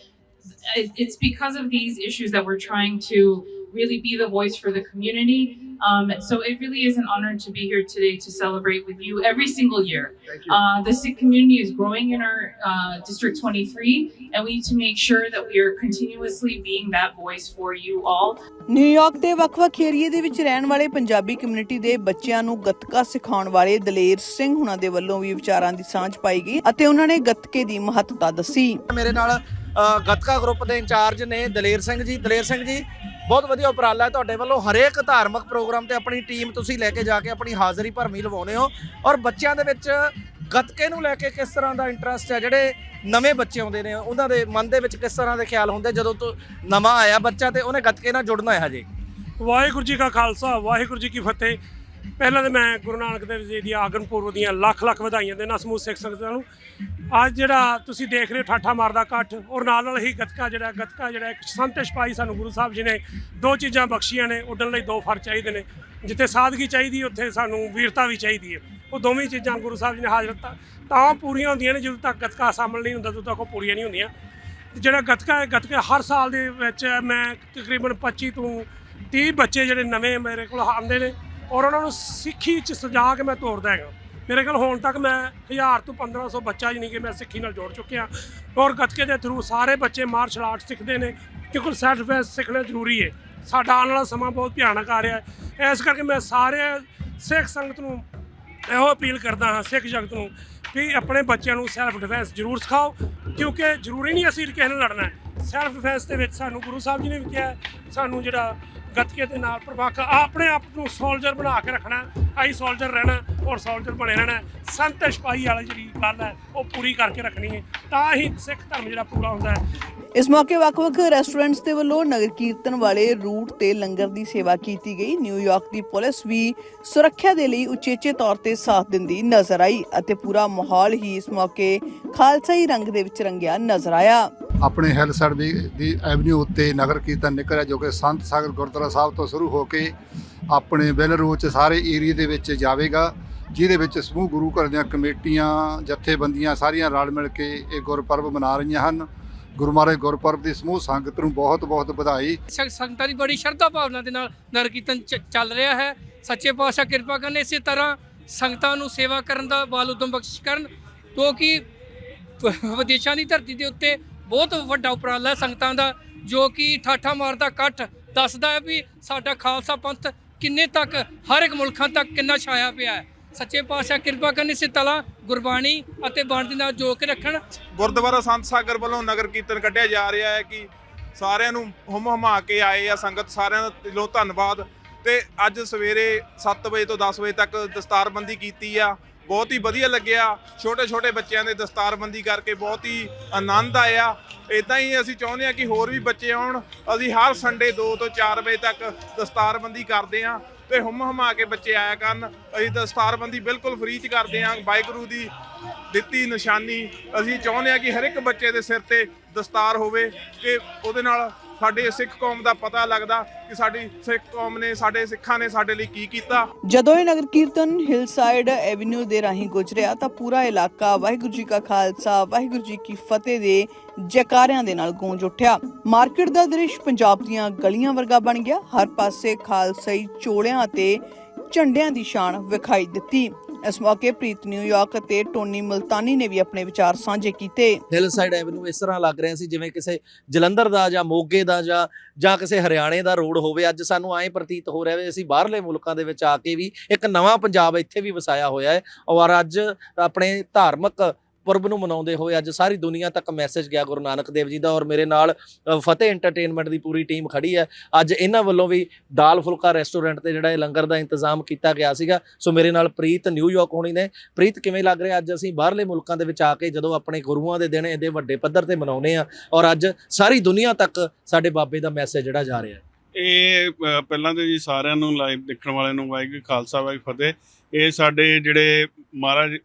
it's because of these issues that we're trying to really be the voice for the community. Um, so it really is an honor to be here today to celebrate with you every single year. Uh, the Sikh community is growing in our uh, District 23, and we need to make sure that we are continuously being that voice for you all. New York ਦੇ ਵੱਖ-ਵੱਖ ਏਰੀਏ ਦੇ ਵਿੱਚ ਰਹਿਣ ਵਾਲੇ Punjabi community ਦੇ ਬੱਚਿਆਂ ਨੂੰ ਗੱਤਕਾ ਸਿਖਾਉਣ ਵਾਲੇ ਦਲੇਰ ਸਿੰਘ ਹੁਣਾਂ ਦੇ ਵੱਲੋਂ ਵੀ ਵਿਚਾਰਾਂ ਦੀ ਸਾਂਝ ਪਾਈ ਗਈ ਅਤੇ ਉਹਨਾਂ ਨੇ ਗੱਤਕੇ ਦੀ ਮਹੱਤਤਾ ਦੱਸੀ ਮੇਰੇ ਨਾਲ ਗੱਤਕਾ ਗਰੁੱਪ ਦੇ ਇੰਚਾਰਜ ਨੇ ਦਲੇਰ ਸਿੰਘ ਜੀ ਦਲੇਰ ਸਿੰਘ ਜੀ ਬਹੁਤ ਵਧੀਆ ਉਪਰਾਲਾ ਹੈ ਤੁਹਾਡੇ ਵੱਲੋਂ। ਹਰੇਕ ਧਾਰਮਿਕ ਪ੍ਰੋਗਰਾਮ ਤੇ ਆਪਣੀ ਟੀਮ ਤੁਸੀਂ ਲੈ ਕੇ ਜਾ ਕੇ ਆਪਣੀ ਹਾਜ਼ਰੀ ਭਰਮੀ ਲਵਾਉਂਦੇ ਹੋ। ਔਰ ਬੱਚਿਆਂ ਦੇ ਵਿੱਚ ਗੱਤਕੇ ਨੂੰ ਲੈ ਕੇ ਕਿਸ ਤਰ੍ਹਾਂ ਦਾ ਇੰਟਰਸਟ ਹੈ? ਜਿਹੜੇ ਨਵੇਂ ਬੱਚੇ ਆਉਂਦੇ ਨੇ, ਉਹਨਾਂ ਦੇ ਮਨ ਦੇ ਵਿੱਚ ਕਿਸ ਤਰ੍ਹਾਂ ਦੇ ਖਿਆਲ ਹੁੰਦੇ? ਜਦੋਂ ਤੋਂ ਨਵਾਂ ਆਇਆ ਬੱਚਾ ਤੇ ਉਹਨੇ ਗੱਤਕੇ ਨਾਲ ਜੁੜਨਾ ਹੈ ਹਜੇ। ਵਾਹਿਗੁਰੂ ਜੀ ਕਾ ਖਾਲਸਾ, ਵਾਹਿਗੁਰੂ ਜੀ ਕੀ ਫਤਿਹ। ਪਹਿਲਾਂ ਤਾਂ ਮੈਂ ਗੁਰੂ ਨਾਨਕ ਦੇਵ ਜੀ ਦੀ ਆਗਨ ਪੁਰਬ ਦੀਆਂ ਲੱਖ ਲੱਖ ਵਧਾਈਆਂ ਦੇਣਾ ਸਮੂਹ ਸਿੱਖ ਸੰਗਤਾਂ ਨੂੰ। ਅੱਜ ਜਿਹੜਾ ਤੁਸੀਂ ਦੇਖ ਰਹੇ ਹੋ ਠਾਠਾ ਮਾਰਦਾ ਇਕੱਠ, ਔਰ ਨਾਲ ਨਾਲ ਹੀ ਗੱਤਕਾ ਜਿਹੜਾ ਗੱਤਕਾ ਜਿਹੜਾ ਇੱਕ ਸੰਤ ਸਿਪਾਹੀ ਸਾਨੂੰ ਗੁਰੂ ਸਾਹਿਬ ਜੀ ਨੇ ਦੋ ਚੀਜ਼ਾਂ ਬਖਸ਼ੀਆਂ ਨੇ, ਉੱਡਣ ਲਈ ਦੋ ਫਰ ਚਾਹੀਦੇ ਨੇ। ਜਿੱਥੇ ਸਾਦਗੀ ਚਾਹੀਦੀ ਉੱਥੇ ਸਾਨੂੰ ਵੀਰਤਾ ਵੀ ਚਾਹੀਦੀ ਹੈ। ਉਹ ਦੋਵੇਂ ਚੀਜ਼ਾਂ ਗੁਰੂ ਸਾਹਿਬ ਜੀ ਨੇ ਹਾਜ਼ਰ ਤਾਂ ਪੂਰੀਆਂ ਹੁੰਦੀਆਂ ਨੇ, ਜਦੋਂ ਤੱਕ ਗੱਤਕਾ ਸ਼ਾਮਲ ਨਹੀਂ ਹੁੰਦਾ, ਉਦੋਂ ਤੱਕ ਉਹ ਪੂਰੀਆਂ ਨਹੀਂ ਹੁੰਦੀਆਂ। ਜਿਹੜਾ ਗੱਤਕਾ ਹੈ, ਗੱਤਕਾ ਹਰ ਸਾਲ ਦੇ ਵਿੱਚ ਮੈਂ ਤਕਰੀਬਨ 25 ਤੋਂ 30 ਬੱਚੇ ਜਿਹੜੇ ਨਵੇਂ ਮੇਰੇ ਕੋਲ ਆਉਂਦੇ ਨੇ। ਔਰ ਉਹਨਾਂ ਨੂੰ ਸਿੱਖੀ ਚ ਸਜਾ ਕੇ ਮੈਂ ਤੋਰਦਾ ਹੈਗਾ। ਮੇਰੇ ਕੋਲ ਹੁਣ ਤੱਕ ਮੈਂ 1000 ਤੋਂ 1500 ਬੱਚਾ ਜਿਹਨੀ ਕਿ ਮੈਂ ਸਿੱਖੀ ਨਾਲ ਜੋੜ ਚੁੱਕਿਆ। ਔਰ ਗੱਤਕੇ ਦੇ ਥਰੂ ਸਾਰੇ ਬੱਚੇ ਮਾਰਸ਼ਲ ਆਰਟ ਸਿੱਖਦੇ ਨੇ। ਕਿਉਂਕਿ ਸੈਲਫ ਡਿਫੈਂਸ ਸਿੱਖਣਾ ਜ਼ਰੂਰੀ ਹੈ। ਸਾਡਾ ਆਉਣ ਵਾਲਾ ਸਮਾਂ ਬਹੁਤ ਭਿਆਨਕ ਆ ਰਿਹਾ ਹੈ। ਇਸ ਕਰਕੇ ਮੈਂ ਸਾਰੇ ਸਿੱਖ ਸੰਗਤ ਨੂੰ ਇਹੋ ਅਪੀਲ ਕਰਦਾ ਹਾਂ, ਸਿੱਖ ਜਗਤ ਨੂੰ, ਵੀ ਆਪਣੇ ਬੱਚਿਆਂ ਨੂੰ ਸੈਲਫ ਡਿਫੈਂਸ ਜ਼ਰੂਰ ਸਿਖਾਓ। ਕਿਉਂਕਿ ਜ਼ਰੂਰੀ ਨਹੀਂ ਅਸੀਂ ਕਿਸੇ ਨਾਲ ਲੜਨਾ ਹੈ। ਸੈਲਫ ਡਿਫੈਂਸ ਦੇ ਵਿੱਚ ਸਾਨੂੰ ਗੁਰੂ ਸਾਹਿਬ ਜੀ ਨੇ ਵੀ ਕਿਹਾ ਸਾਨੂੰ ਜਿਹੜਾ ਗੱਤਕੇ ਦੇ ਨਾਲ ਪ੍ਰਭਾਕ ਆਪਣੇ ਆਪ ਨੂੰ ਸੋਲਜਰ ਬਣਾ ਕੇ ਰੱਖਣਾ ਆਈ ਸੋਲਜਰ ਰਹਿਣਾ ਔਰ ਸੋਲਜਰ ਬਣੇ ਰਹਿਣਾ ਸੰਤ ਸਿਪਾਹੀ ਵਾਲੀ ਜਿਹੜੀ ਗੱਲ ਹੈ, ਉਹ ਪੂਰੀ ਕਰਕੇ ਰੱਖਣੀ ਹੈ। ਤਾਂ ਹੀ ਸਿੱਖ ਧਰਮ ਜਿਹੜਾ ਪੂਰਾ ਹੁੰਦਾ ਹੈ। ਇਸ ਮੌਕੇ ਵੱਖ-ਵੱਖ ਰੈਸਟੋਰੈਂਟਸ ਦੇ ਵੱਲੋਂ ਨਗਰ ਕੀਰਤਨ ਵਾਲੇ ਰੂਟ ਤੇ ਲੰਗਰ ਦੀ ਸੇਵਾ ਕੀਤੀ ਗਈ। ਨਿਊਯਾਰਕ ਦੀ ਪੁਲਿਸ ਵੀ ਸੁਰੱਖਿਆ ਦੇ ਲਈ ਉਚੇਚੇ ਤੌਰ ਤੇ ਸਾਥ ਦਿੰਦੀ ਨਜ਼ਰ ਆਈ ਅਤੇ ਪੂਰਾ ਮਾਹੌਲ ਹੀ ਇਸ ਮੌਕੇ ਖਾਲਸਾਈ ਰੰਗ ਦੇ ਵਿੱਚ ਰੰਗਿਆ ਨਜ਼ਰ ਆਇਆ। ਆਪਣੇ ਹਿਲਸੜ ਦੀ ਦੀ ਐਵਨਿਊ ਉੱਤੇ ਨਗਰ ਕੀਰਤਨ ਨਿਕਲਿਆ ਜੋ ਕਿ ਸੰਤ ਸਾਗਰ ਗੁਰਦੁਆਰਾ ਸਾਹਿਬ ਤੋਂ ਸ਼ੁਰੂ ਹੋ ਕੇ ਆਪਣੇ ਬੈਲ ਰੋਡ 'ਚ ਸਾਰੇ ਏਰੀਏ ਦੇ ਵਿੱਚ ਜਾਵੇਗਾ, ਜਿਹਦੇ ਵਿੱਚ ਸਮੂਹ ਗੁਰੂ ਘਰ ਦੀਆਂ ਕਮੇਟੀਆਂ, ਜਥੇਬੰਦੀਆਂ ਸਾਰੀਆਂ ਰਲ ਮਿਲ ਕੇ ਇਹ ਗੁਰਪੁਰਬ ਮਨਾ ਰਹੀਆਂ ਹਨ। ਗੁਰੂ ਮਹਾਰਾਜ ਗੁਰਪੁਰਬ ਦੀ ਸਮੂਹ ਸੰਗਤ ਨੂੰ ਬਹੁਤ ਬਹੁਤ ਵਧਾਈ। ਸੰਗਤਾਂ ਦੀ ਬੜੀ ਸ਼ਰਧਾ ਭਾਵਨਾ ਦੇ ਨਾਲ ਨਗਰ ਕੀਰਤਨ ਚ- ਚੱਲ ਰਿਹਾ ਹੈ। ਸੱਚੇ ਪਾਤਸ਼ਾਹ ਕਿਰਪਾ ਕਰਨ ਇਸੇ ਤਰ੍ਹਾਂ ਸੰਗਤਾਂ ਨੂੰ ਸੇਵਾ ਕਰਨ ਦਾ ਬਾਲ ਉਦਮ ਬਖਸ਼ ਕਰਨ, ਕਿਉਂਕਿ ਵ- ਵਿਦੇਸ਼ਾਂ ਦੀ ਧਰਤੀ ਦੇ ਉੱਤੇ ਬਹੁਤ ਵੱਡਾ ਉਪਰਾਲਾ ਹੈ ਸੰਗਤਾਂ ਦਾ, ਜੋ ਕਿ ਠਾਠਾ ਮਾਰਦਾ ਇਕੱਠ ਦੱਸਦਾ ਹੈ ਵੀ ਸਾਡਾ ਖਾਲਸਾ ਪੰਥ ਕਿੰਨੇ ਤੱਕ, ਹਰ ਇੱਕ ਮੁਲਕਾਂ ਤੱਕ ਕਿੰਨਾ ਛਾਇਆ ਪਿਆ ਹੈ। ਸੱਚੇ ਪਾਤਸ਼ਾਹ ਕਿਰਪਾ ਕਰਨ ਇਸੇ ਤਲਾ, ਗੁਰਬਾਣੀ ਅਤੇ ਬਾਣੀ ਦੇ ਨਾਲ ਜੋੜ ਕੇ ਰੱਖਣ। ਗੁਰਦੁਆਰਾ ਸੰਤ ਸਾਗਰ ਵੱਲੋਂ ਨਗਰ ਕੀਰਤਨ ਕੱਢਿਆ ਜਾ ਰਿਹਾ ਹੈ ਕਿ ਸਾਰਿਆਂ ਨੂੰ ਹੁਮ ਹੁਮਾ ਕੇ ਆਏ ਆ ਸੰਗਤ, ਸਾਰਿਆਂ ਦਾ ਦਿਲੋਂ ਧੰਨਵਾਦ। ਤੇ ਅੱਜ ਸਵੇਰੇ 7 ਵਜੇ ਤੋਂ 10 ਵਜੇ ਤੱਕ ਦਸਤਾਰਬੰਦੀ ਕੀਤੀ ਆ। ਬਹੁਤ ਹੀ ਵਧੀਆ ਲੱਗਿਆ। ਛੋਟੇ ਛੋਟੇ ਬੱਚਿਆਂ ਦੇ ਦਸਤਾਰਬੰਦੀ ਕਰਕੇ ਬਹੁਤ ਹੀ ਆਨੰਦ ਆਇਆ। ਇਦਾਂ ਹੀ ਅਸੀਂ ਚਾਹੁੰਦੇ ਹਾਂ ਕਿ ਹੋਰ ਵੀ ਬੱਚੇ ਆਉਣ। ਅਸੀਂ ਹਰ ਸੰਡੇ 2 ਤੋਂ 4 ਵਜੇ ਤੱਕ ਦਸਤਾਰਬੰਦੀ ਕਰਦੇ ਹਾਂ ਤੇ ਹੁਮ ਹੁਮਾ ਕੇ ਬੱਚੇ ਆਇਆ ਕਰਨ। ਅਸੀਂ ਦਸਤਾਰਬੰਦੀ ਬਿਲਕੁਲ ਫ੍ਰੀ ਚ ਕਰਦੇ ਹਾਂ। ਵਾਹਿਗੁਰੂ ਦੀ ਦਿੱਤੀ ਨਿਸ਼ਾਨੀ। ਅਸੀਂ ਚਾਹੁੰਦੇ ਹਾਂ ਕਿ ਹਰ ਇੱਕ ਬੱਚੇ ਦੇ ਸਿਰ ਤੇ ਦਸਤਾਰ ਹੋਵੇ ਕਿ ਉਹਦੇ ਨਾਲ ਸਾਡੇ ਸਿੱਖ ਕੌਮ ਦਾ ਪਤਾ ਲੱਗਦਾ ਕਿ ਸਾਡੀ ਸਿੱਖ ਕੌਮ ਨੇ, ਸਾਡੇ ਸਿੱਖਾਂ ਨੇ ਸਾਡੇ ਲਈ ਕੀ ਕੀਤਾ। ਜਦੋਂ ਇਹ ਨਗਰ ਕੀਰਤਨ ਹਿਲਸਾਈਡ ਐਵਨਿਊ ਦੇ ਰਾਹੀਂ ਗੁਜ਼ਰਿਆ ਤਾਂ ਪੂਰਾ ਇਲਾਕਾ ਵਾਹਿਗੁਰੂ ਜੀ ਕਾ ਖਾਲਸਾ, ਵਾਹਿਗੁਰੂ ਜੀ ਕੀ ਫਤਿਹ ਦੇ ਜੈਕਾਰਿਆਂ ਦੇ ਨਾਲ ਗੂੰਜ ਉੱਠਿਆ। ਮਾਰਕੀਟ ਦਾ ਦ੍ਰਿਸ਼ ਪੰਜਾਬ ਦੀਆਂ ਗਲੀਆਂ ਵਰਗਾ ਬਣ ਗਿਆ। ਹਰ ਪਾਸੇ ਖਾਲਸਾਈ ਚੋਲਿਆਂ ਅਤੇ ਝੰਡਿਆਂ ਦੀ ਸ਼ਾਨ ਵਿਖਾਈ ਦਿੱਤੀ। ਇਸ ਮੌਕੇ ਪ੍ਰੀਤ ਨਿਊਯਾਰਕ ਅਤੇ ਟੋਨੀ ਮਲਤਾਨੀ ਨੇ ਵੀ ਆਪਣੇ ਵਿਚਾਰ ਸਾਂਝੇ ਕੀਤੇ। ਹਿਲ ਸਾਈਡ ਐਵਨਿਊ ਇਸ ਤਰ੍ਹਾਂ ਲੱਗ ਰਿਹਾ ਸੀ ਜਿਵੇਂ ਕਿਸੇ ਜਲੰਧਰ ਦਾ ਜਾਂ ਮੋਗੇ ਦਾ ਜਾਂ ਜਾਂ ਕਿਸੇ ਹਰਿਆਣੇ ਦਾ ਰੋਡ ਹੋਵੇ। ਅੱਜ ਸਾਨੂੰ ਐਂ ਪ੍ਰਤੀਤ ਹੋ ਰਿਹਾ ਵੀ ਅਸੀਂ ਬਾਹਰਲੇ ਮੁਲਕਾਂ ਦੇ ਵਿੱਚ ਆ ਕੇ ਵੀ ਇੱਕ ਨਵਾਂ ਪੰਜਾਬ ਇੱਥੇ ਵੀ ਵਸਾਇਆ ਹੋਇਆ ਹੈ ਔਰ ਅੱਜ ਆਪਣੇ ਧਾਰਮਿਕ ਪੁਰਬ ਨੂੰ ਮਨਾਉਂਦੇ ਹੋਏ ਅੱਜ ਸਾਰੀ ਦੁਨੀਆ ਤੱਕ ਮੈਸੇਜ ਗਿਆ ਗੁਰੂ ਨਾਨਕ ਦੇਵ ਜੀ ਦਾ ਔਰ ਮੇਰੇ ਨਾਲ ਫਤਿਹ ਐਂਟਰਟੇਨਮੈਂਟ ਦੀ ਪੂਰੀ ਟੀਮ ਖੜੀ ਹੈ। ਅੱਜ ਇਹਨਾਂ ਵੱਲੋਂ ਵੀ ਦਾਲ ਫੁਲਕਾ ਰੈਸਟੋਰੈਂਟ ਤੇ ਜਿਹੜਾ ਇਹ ਲੰਗਰ ਦਾ ਇੰਤਜ਼ਾਮ ਕੀਤਾ ਗਿਆ ਸੀਗਾ। ਸੋ ਮੇਰੇ ਨਾਲ ਪ੍ਰੀਤ ਨਿਊਯਾਰਕ ਹੋਣੀ ਨੇ। ਪ੍ਰੀਤ, ਕਿਵੇਂ ਲੱਗ ਰਿਹਾ? ਅੱਜ ਅਸੀਂ ਬਾਹਰਲੇ ਮੁਲਕਾਂ ਦੇ ਵਿੱਚ ਆ ਕੇ ਜਦੋਂ ਆਪਣੇ ਗੁਰੂਆਂ ਦੇ ਦਿਨ ਇਹਦੇ ਵੱਡੇ ਪੱਧਰ ਤੇ ਮਨਾਉਨੇ ਆ ਔਰ ਅੱਜ ਸਾਰੀ ਦੁਨੀਆ ਤੱਕ ਸਾਡੇ ਬਾਬੇ ਦਾ ਮੈਸੇਜ ਜਿਹੜਾ ਜਾ ਰਿਹਾ ਹੈ। ਇਹ ਪਹਿਲਾਂ ਤੇ ਜੀ ਸਾਰਿਆਂ ਨੂੰ ਲਾਈਵ ਦੇਖਣ ਵਾਲਿਆਂ ਨੂੰ ਵਾਹਿਗੁਰੂ ਖਾਲਸਾ, ਵਾਹਿਗੁਰੂ ਫਤਿਹ। ਇਹ ਸਾਡੇ ਜਿਹੜੇ ਮਹਾਰਾਜ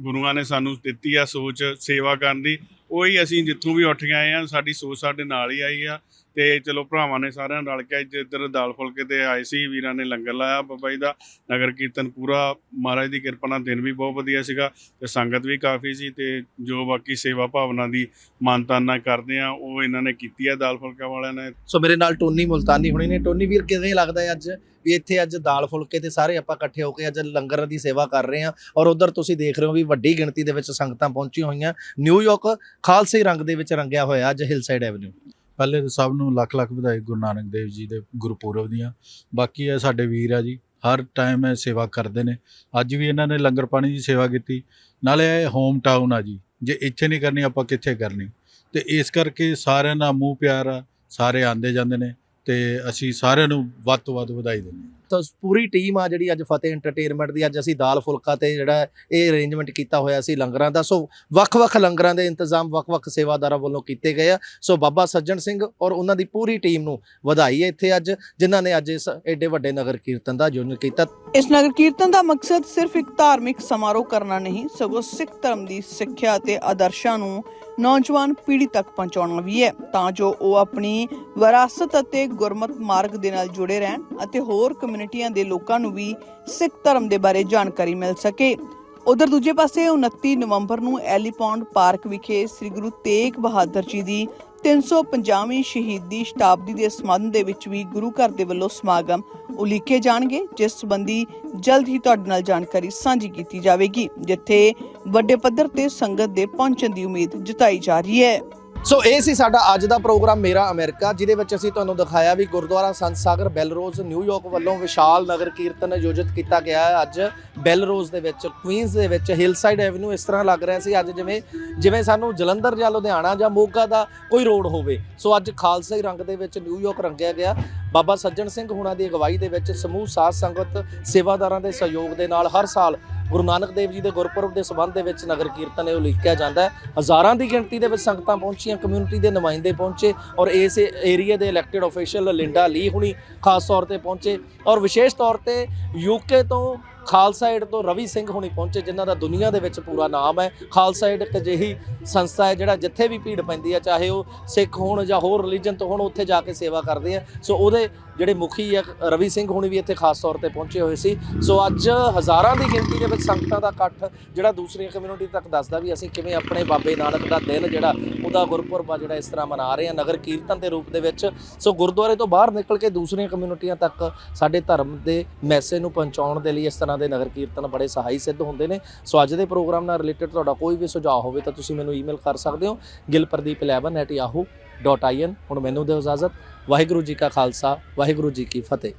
ਗੁਰੂਆਂ ਨੇ ਸਾਨੂੰ ਦਿੱਤੀ ਆ ਸੋਚ ਸੇਵਾ ਕਰਨ ਦੀ, ਉਹੀ ਅਸੀਂ ਜਿੱਥੋਂ ਵੀ ਉੱਠ ਕੇ ਆਏ ਆ, ਸਾਡੀ ਸੋਚ ਸਾਡੇ ਨਾਲ ਹੀ ਆਈ ਆ। ਤੇ ਚਲੋ ਭਰਾਵਾਂ ਨੇ ਸਾਰਿਆਂ ਨੇ ਰਲ ਕੇ ਅੱਜ ਇੱਧਰ ਦਾਲ ਫੁਲਕੇ ਤੇ ਆਏ ਸੀ, ਵੀਰਾਂ ਨੇ ਲੰਗਰ ਲਾਇਆ, ਬਾਬਾ ਜੀ ਦਾ ਨਗਰ ਕੀਰਤਨ ਪੂਰਾ, ਮਹਾਰਾਜ ਦੀ ਕਿਰਪਾ ਨਾਲ ਦਿਨ ਵੀ ਬਹੁਤ ਵਧੀਆ ਸੀਗਾ ਤੇ ਸੰਗਤ ਵੀ ਕਾਫੀ ਸੀ ਤੇ ਜੋ ਬਾਕੀ ਸੇਵਾ ਭਾਵਨਾ ਦੀ ਮਾਨਤਾਨਾ ਕਰਦੇ ਆ, ਉਹ ਇਹਨਾਂ ਨੇ ਕੀਤੀ ਆ ਦਾਲ ਫੁਲਕਾ ਵਾਲਿਆਂ ਨੇ। ਸੋ ਮੇਰੇ ਨਾਲ ਟੋਨੀ ਮੁਲਤਾਨੀ ਹੁਣੀ ਨੇ। ਟੋਨੀ ਵੀਰ, ਕਿਵੇਂ ਲੱਗਦਾ ਅੱਜ ਵੀ ਇੱਥੇ ਅੱਜ ਦਾਲ ਫੁਲਕੇ ਤੇ ਸਾਰੇ ਆਪਾਂ ਇਕੱਠੇ ਹੋ ਕੇ ਅੱਜ ਲੰਗਰ ਦੀ ਸੇਵਾ ਕਰ ਰਹੇ ਹਾਂ? ਔਰ ਉਧਰ ਤੁਸੀਂ ਦੇਖ ਰਹੇ ਹੋ ਵੀ ਵੱਡੀ ਗਿਣਤੀ ਦੇ ਵਿੱਚ ਸੰਗਤਾਂ ਪਹੁੰਚੀਆਂ ਹੋਈਆਂ। ਨਿਊਯਾਰਕ ਖਾਲਸੇ ਰੰਗ ਦੇ ਵਿੱਚ ਰੰਗਿਆ ਹੋਇਆ ਅੱਜ ਹਿਲਸਾਈਡ ਐਵਨਿਊ। ਪਹਿਲੇ ਤਾਂ ਸਭ ਨੂੰ ਲੱਖ ਲੱਖ ਵਧਾਈ ਗੁਰੂ ਨਾਨਕ ਦੇਵ ਜੀ ਦੇ ਗੁਰਪੁਰਬ ਦੀਆਂ। ਬਾਕੀ ਇਹ ਸਾਡੇ ਵੀਰ ਆ ਜੀ, ਹਰ ਟਾਈਮ ਇਹ ਸੇਵਾ ਕਰਦੇ ਨੇ। ਅੱਜ ਵੀ ਇਹਨਾਂ ਨੇ ਲੰਗਰ ਪਾਣੀ ਦੀ ਸੇਵਾ ਕੀਤੀ। ਨਾਲੇ ਇਹ ਹੋਮ ਟਾਊਨ ਆ ਜੀ, ਜੇ ਇੱਥੇ ਨਹੀਂ ਕਰਨੀ ਆਪਾਂ ਕਿੱਥੇ ਕਰਨੀ? ਤੇ ਇਸ ਕਰਕੇ ਸਾਰਿਆਂ ਦਾ ਮੂੰਹ ਪਿਆਰ ਆ, ਸਾਰੇ ਆਂਦੇ ਜਾਂਦੇ ਨੇ ਤੇ ਅਸੀਂ ਸਾਰਿਆਂ ਨੂੰ ਵੱਧ ਤੋਂ ਵੱਧ ਵਧਾਈ ਦਿੰਦੇ ਹਾਂ। ਪੂਰੀ ਟੀਮ ਆ ਜਿਹੜੀ ਅੱਜ ਫਤਿਹ ਐਂਟਰਟੇਨਮੈਂਟ ਦੀ, ਅੱਜ ਅਸੀਂ ਦਾਲ ਫੁਲਕਾ ਤੇ ਜਿਹੜਾ ਇਹ ਅਰੇਂਜਮੈਂਟ ਕੀਤਾ ਹੋਇਆ ਸੀ ਲੰਗਰਾਂ ਦਾ। ਸੋ ਵੱਖ-ਵੱਖ ਲੰਗਰਾਂ ਦੇ ਇੰਤਜ਼ਾਮ ਵੱਖ-ਵੱਖ ਸੇਵਾਦਾਰਾਂ ਵੱਲੋਂ ਕੀਤੇ ਗਏ ਆ। ਸੋ ਬਾਬਾ ਸੱਜਣ ਸਿੰਘ ਔਰ ਉਹਨਾਂ ਦੀ ਪੂਰੀ ਟੀਮ ਨੂੰ ਵਧਾਈ ਹੈ ਇੱਥੇ ਅੱਜ, ਜਿਨ੍ਹਾਂ ਨੇ ਅੱਜ ਇਸ ਐਡੇ ਵੱਡੇ ਨਗਰ ਕੀਰਤਨ ਦਾ ਆਯੋਜਨ ਕੀਤਾ। ਇਸ ਨਗਰ ਕੀਰਤਨ ਦਾ ਮਕਸਦ ਸਿਰਫ ਇੱਕ ਧਾਰਮਿਕ ਸਮਾਰੋਹ ਕਰਨਾ ਨਹੀਂ, ਸਗੋਂ ਸਿੱਖ ਧਰਮ ਦੀ ਸਿੱਖਿਆ ਅਤੇ ਆਦਰਸ਼ਾਂ ਨੂੰ ਨੌਜਵਾਨ ਪੀੜ੍ਹੀ ਤੱਕ ਪਹੁੰਚਾਉਣਾ ਵੀ ਹੈ, ਤਾਂ ਜੋ ਉਹ ਆਪਣੀ ਵਿਰਾਸਤ ਅਤੇ ਗੁਰਮਤ ਮਾਰਗ ਦੇ ਨਾਲ ਜੁੜੇ ਰਹਿਣ ਅਤੇ ਹੋਰ ਕਮਿਊਨਿਟੀਆਂ ਦੇ ਲੋਕਾਂ ਨੂੰ ਵੀ ਸਿੱਖ ਧਰਮ ਦੇ ਬਾਰੇ ਜਾਣਕਾਰੀ ਮਿਲ ਸਕੇ। ਉਧਰ ਦੂਜੇ ਪਾਸੇ 29 ਨਵੰਬਰ ਨੂੰ ਐਲੀਪੌਂਡ ਪਾਰਕ ਵਿਖੇ ਸ੍ਰੀ ਗੁਰੂ ਤੇਗ ਬਹਾਦਰ ਜੀ ਦੀ 350ਵੀਂ ਸ਼ਹੀਦੀ ਸ਼ਤਾਬਦੀ ਦੇ ਸੰਬੰਧ ਦੇ ਵਿੱਚ ਵੀ ਗੁਰੂ ਘਰ ਦੇ ਵੱਲੋਂ ਸਮਾਗਮ ਉਲੀਕੇ ਜਾਣਗੇ, ਜਿਸ ਸੰਬੰਧੀ ਜਲਦ ਹੀ ਤੁਹਾਡੇ ਨਾਲ ਜਾਣਕਾਰੀ ਸਾਂਝੀ ਕੀਤੀ ਜਾਵੇਗੀ, ਜਿੱਥੇ ਵੱਡੇ ਪੱਧਰ ਤੇ ਸੰਗਤ ਦੇ ਪਹੁੰਚਣ ਦੀ ਉਮੀਦ ਜਤਾਈ ਜਾ ਰਹੀ ਹੈ। ਸੋ ਇਹ ਸੀ ਸਾਡਾ ਅੱਜ ਦਾ ਪ੍ਰੋਗਰਾਮ ਮੇਰਾ ਅਮਰੀਕਾ, ਜਿਹਦੇ ਵਿੱਚ ਅਸੀਂ ਤੁਹਾਨੂੰ ਦਿਖਾਇਆ ਵੀ ਗੁਰਦੁਆਰਾ ਸੰਤ ਸਾਗਰ ਬੈਲਰੋਜ਼ ਨਿਊਯਾਰਕ ਵੱਲੋਂ ਵਿਸ਼ਾਲ ਨਗਰ ਕੀਰਤਨ ਆਯੋਜਿਤ ਕੀਤਾ ਗਿਆ ਹੈ ਅੱਜ। ਬੈਲਰੋਜ਼ ਦੇ ਵਿੱਚ ਕੁਈਨਜ਼ ਦੇ ਵਿੱਚ, ਹਿਲਸਾਈਡ ਐਵਨਿਊ ਇਸ ਤਰ੍ਹਾਂ ਲੱਗ ਰਿਹਾ ਸੀ ਅੱਜ ਜਿਵੇਂ ਜਿਵੇਂ ਸਾਨੂੰ ਜਲੰਧਰ ਜਾਂ ਲੁਧਿਆਣਾ ਜਾਂ ਮੋਗਾ ਦਾ ਕੋਈ ਰੋਡ ਹੋਵੇ। ਸੋ ਅੱਜ ਖਾਲਸਾ ਰੰਗ ਦੇ ਵਿੱਚ ਨਿਊਯਾਰਕ ਰੰਗਿਆ ਗਿਆ। ਬਾਬਾ ਸੱਜਣ ਸਿੰਘ ਹੁਣਾਂ ਦੀ ਅਗਵਾਈ ਦੇ ਵਿੱਚ ਸਮੂਹ ਸਾਧ ਸੰਗਤ ਸੇਵਾਦਾਰਾਂ ਦੇ ਸਹਿਯੋਗ ਦੇ ਨਾਲ ਹਰ ਸਾਲ ਗੁਰੂ ਨਾਨਕ ਦੇਵ ਜੀ ਦੇ ਗੁਰਪੁਰਬ ਦੇ ਸਬੰਧ ਦੇ ਵਿੱਚ ਨਗਰ ਕੀਰਤਨ ਇਹ ਉਲੀਕਿਆ ਜਾਂਦਾ ਹੈ। ਹਜ਼ਾਰਾਂ ਦੀ ਗਿਣਤੀ ਦੇ ਵਿੱਚ ਸੰਗਤਾਂ ਪਹੁੰਚੀਆਂ ਕਮਿਊਨਿਟੀ ਦੇ ਨੁਮਾਇੰਦੇ ਪਹੁੰਚੇ ਔਰ ਇਸ ਏਰੀਆ ਦੇ ਇਲੈਕਟਿਡ ਅਫੀਸ਼ੀਅਲ ਲਿੰਡਾ ਲੀ ਹੁਣੀ ਖਾਸ ਤੌਰ ਤੇ ਪਹੁੰਚੇ ਔਰ ਵਿਸ਼ੇਸ਼ ਤੌਰ ਤੇ ਯੂਕੇ ਤੋਂ ਖਾਲਸਾ ਏਡ ਤੋਂ ਰਵੀ ਸਿੰਘ ਹੁਣੀ ਪਹੁੰਚੇ, ਜਿਨ੍ਹਾਂ ਦਾ ਦੁਨੀਆ ਦੇ ਵਿੱਚ ਪੂਰਾ ਨਾਮ ਹੈ। ਖਾਲਸਾ ਏਡ ਇੱਕ ਅਜਿਹੀ ਸੰਸਥਾ ਹੈ ਜਿਹੜਾ ਜਿੱਥੇ ਵੀ ਭੀੜ ਪੈਂਦੀ ਹੈ, ਚਾਹੇ ਉਹ ਸਿੱਖ ਹੋਣ ਜਾਂ ਹੋਰ ਰਿਲੀਜਨ ਤੋਂ ਹੋਣ, ਉੱਥੇ ਜਾ ਕੇ ਸੇਵਾ ਕਰਦੇ ਆ। ਸੋ ਉਹਦੇ ਜਿਹੜੇ ਮੁਖੀ ਆ, ਰਵੀ ਸਿੰਘ ਹੁਣੀ ਵੀ ਇੱਥੇ ਖਾਸ ਤੌਰ ਤੇ ਪਹੁੰਚੇ ਹੋਏ ਸੀ। ਸੋ ਅੱਜ ਹਜ਼ਾਰਾਂ ਦੀ ਗਿਣਤੀ ਦੇ ਵਿੱਚ ਸੰਗਤਾਂ ਦਾ ਇਕੱਠ, ਜਿਹੜਾ ਦੂਸਰੀਆਂ ਕਮਿਊਨਿਟੀ ਤੱਕ ਦੱਸਦਾ ਵੀ ਅਸੀਂ ਕਿਵੇਂ ਆਪਣੇ ਬਾਬੇ ਨਾਨਕ ਦਾ ਦਿਨ ਜਿਹੜਾ ਉਹਦਾ ਗੁਰਪੁਰਬ ਆ, ਜਿਹੜਾ ਇਸ ਤਰ੍ਹਾਂ ਮਨਾ ਰਹੇ ਆ, ਨਗਰ ਕੀਰਤਨ ਦੇ ਰੂਪ ਦੇ ਵਿੱਚ। ਸੋ ਗੁਰਦੁਆਰੇ ਤੋਂ ਬਾਹਰ ਨਿਕਲ ਕੇ ਦੂਸਰੀਆਂ ਕਮਿਊਨਿਟੀਆਂ ਤੱਕ ਸਾਡੇ ਧਰਮ ਦੇ ਮੈਸੇਜ ਨੂੰ ਪਹੁੰਚਾਉਣ ਦੇ ਲਈ ਇਸ ਤਰ੍ਹਾਂ ਦੇ ਨਗਰ ਕੀਰਤਨ ਬੜੇ ਸਹਾਈ ਸਿੱਧ ਹੁੰਦੇ ਨੇ। ਸੋ ਅੱਜ ਦੇ ਪ੍ਰੋਗਰਾਮ ਨਾਲ ਰਿਲੇਟਡ ਤੁਹਾਡਾ ਕੋਈ ਵੀ ਸੁਝਾਅ ਹੋਵੇ ਤਾਂ ਤੁਸੀਂ ਮੈਨੂੰ ਈਮੇਲ ਕਰ ਸਕਦੇ ਹੋ। gilpardeep11@yahoo.in ਹੁਣ ਮੈਨੂੰ ਦਿਓ ਇਜਾਜ਼ਤ। ਵਾਹਿਗੁਰੂ ਜੀ ਕਾ ਖਾਲਸਾ ਵਾਹਿਗੁਰੂ ਜੀ ਕੀ ਫਤਿਹ।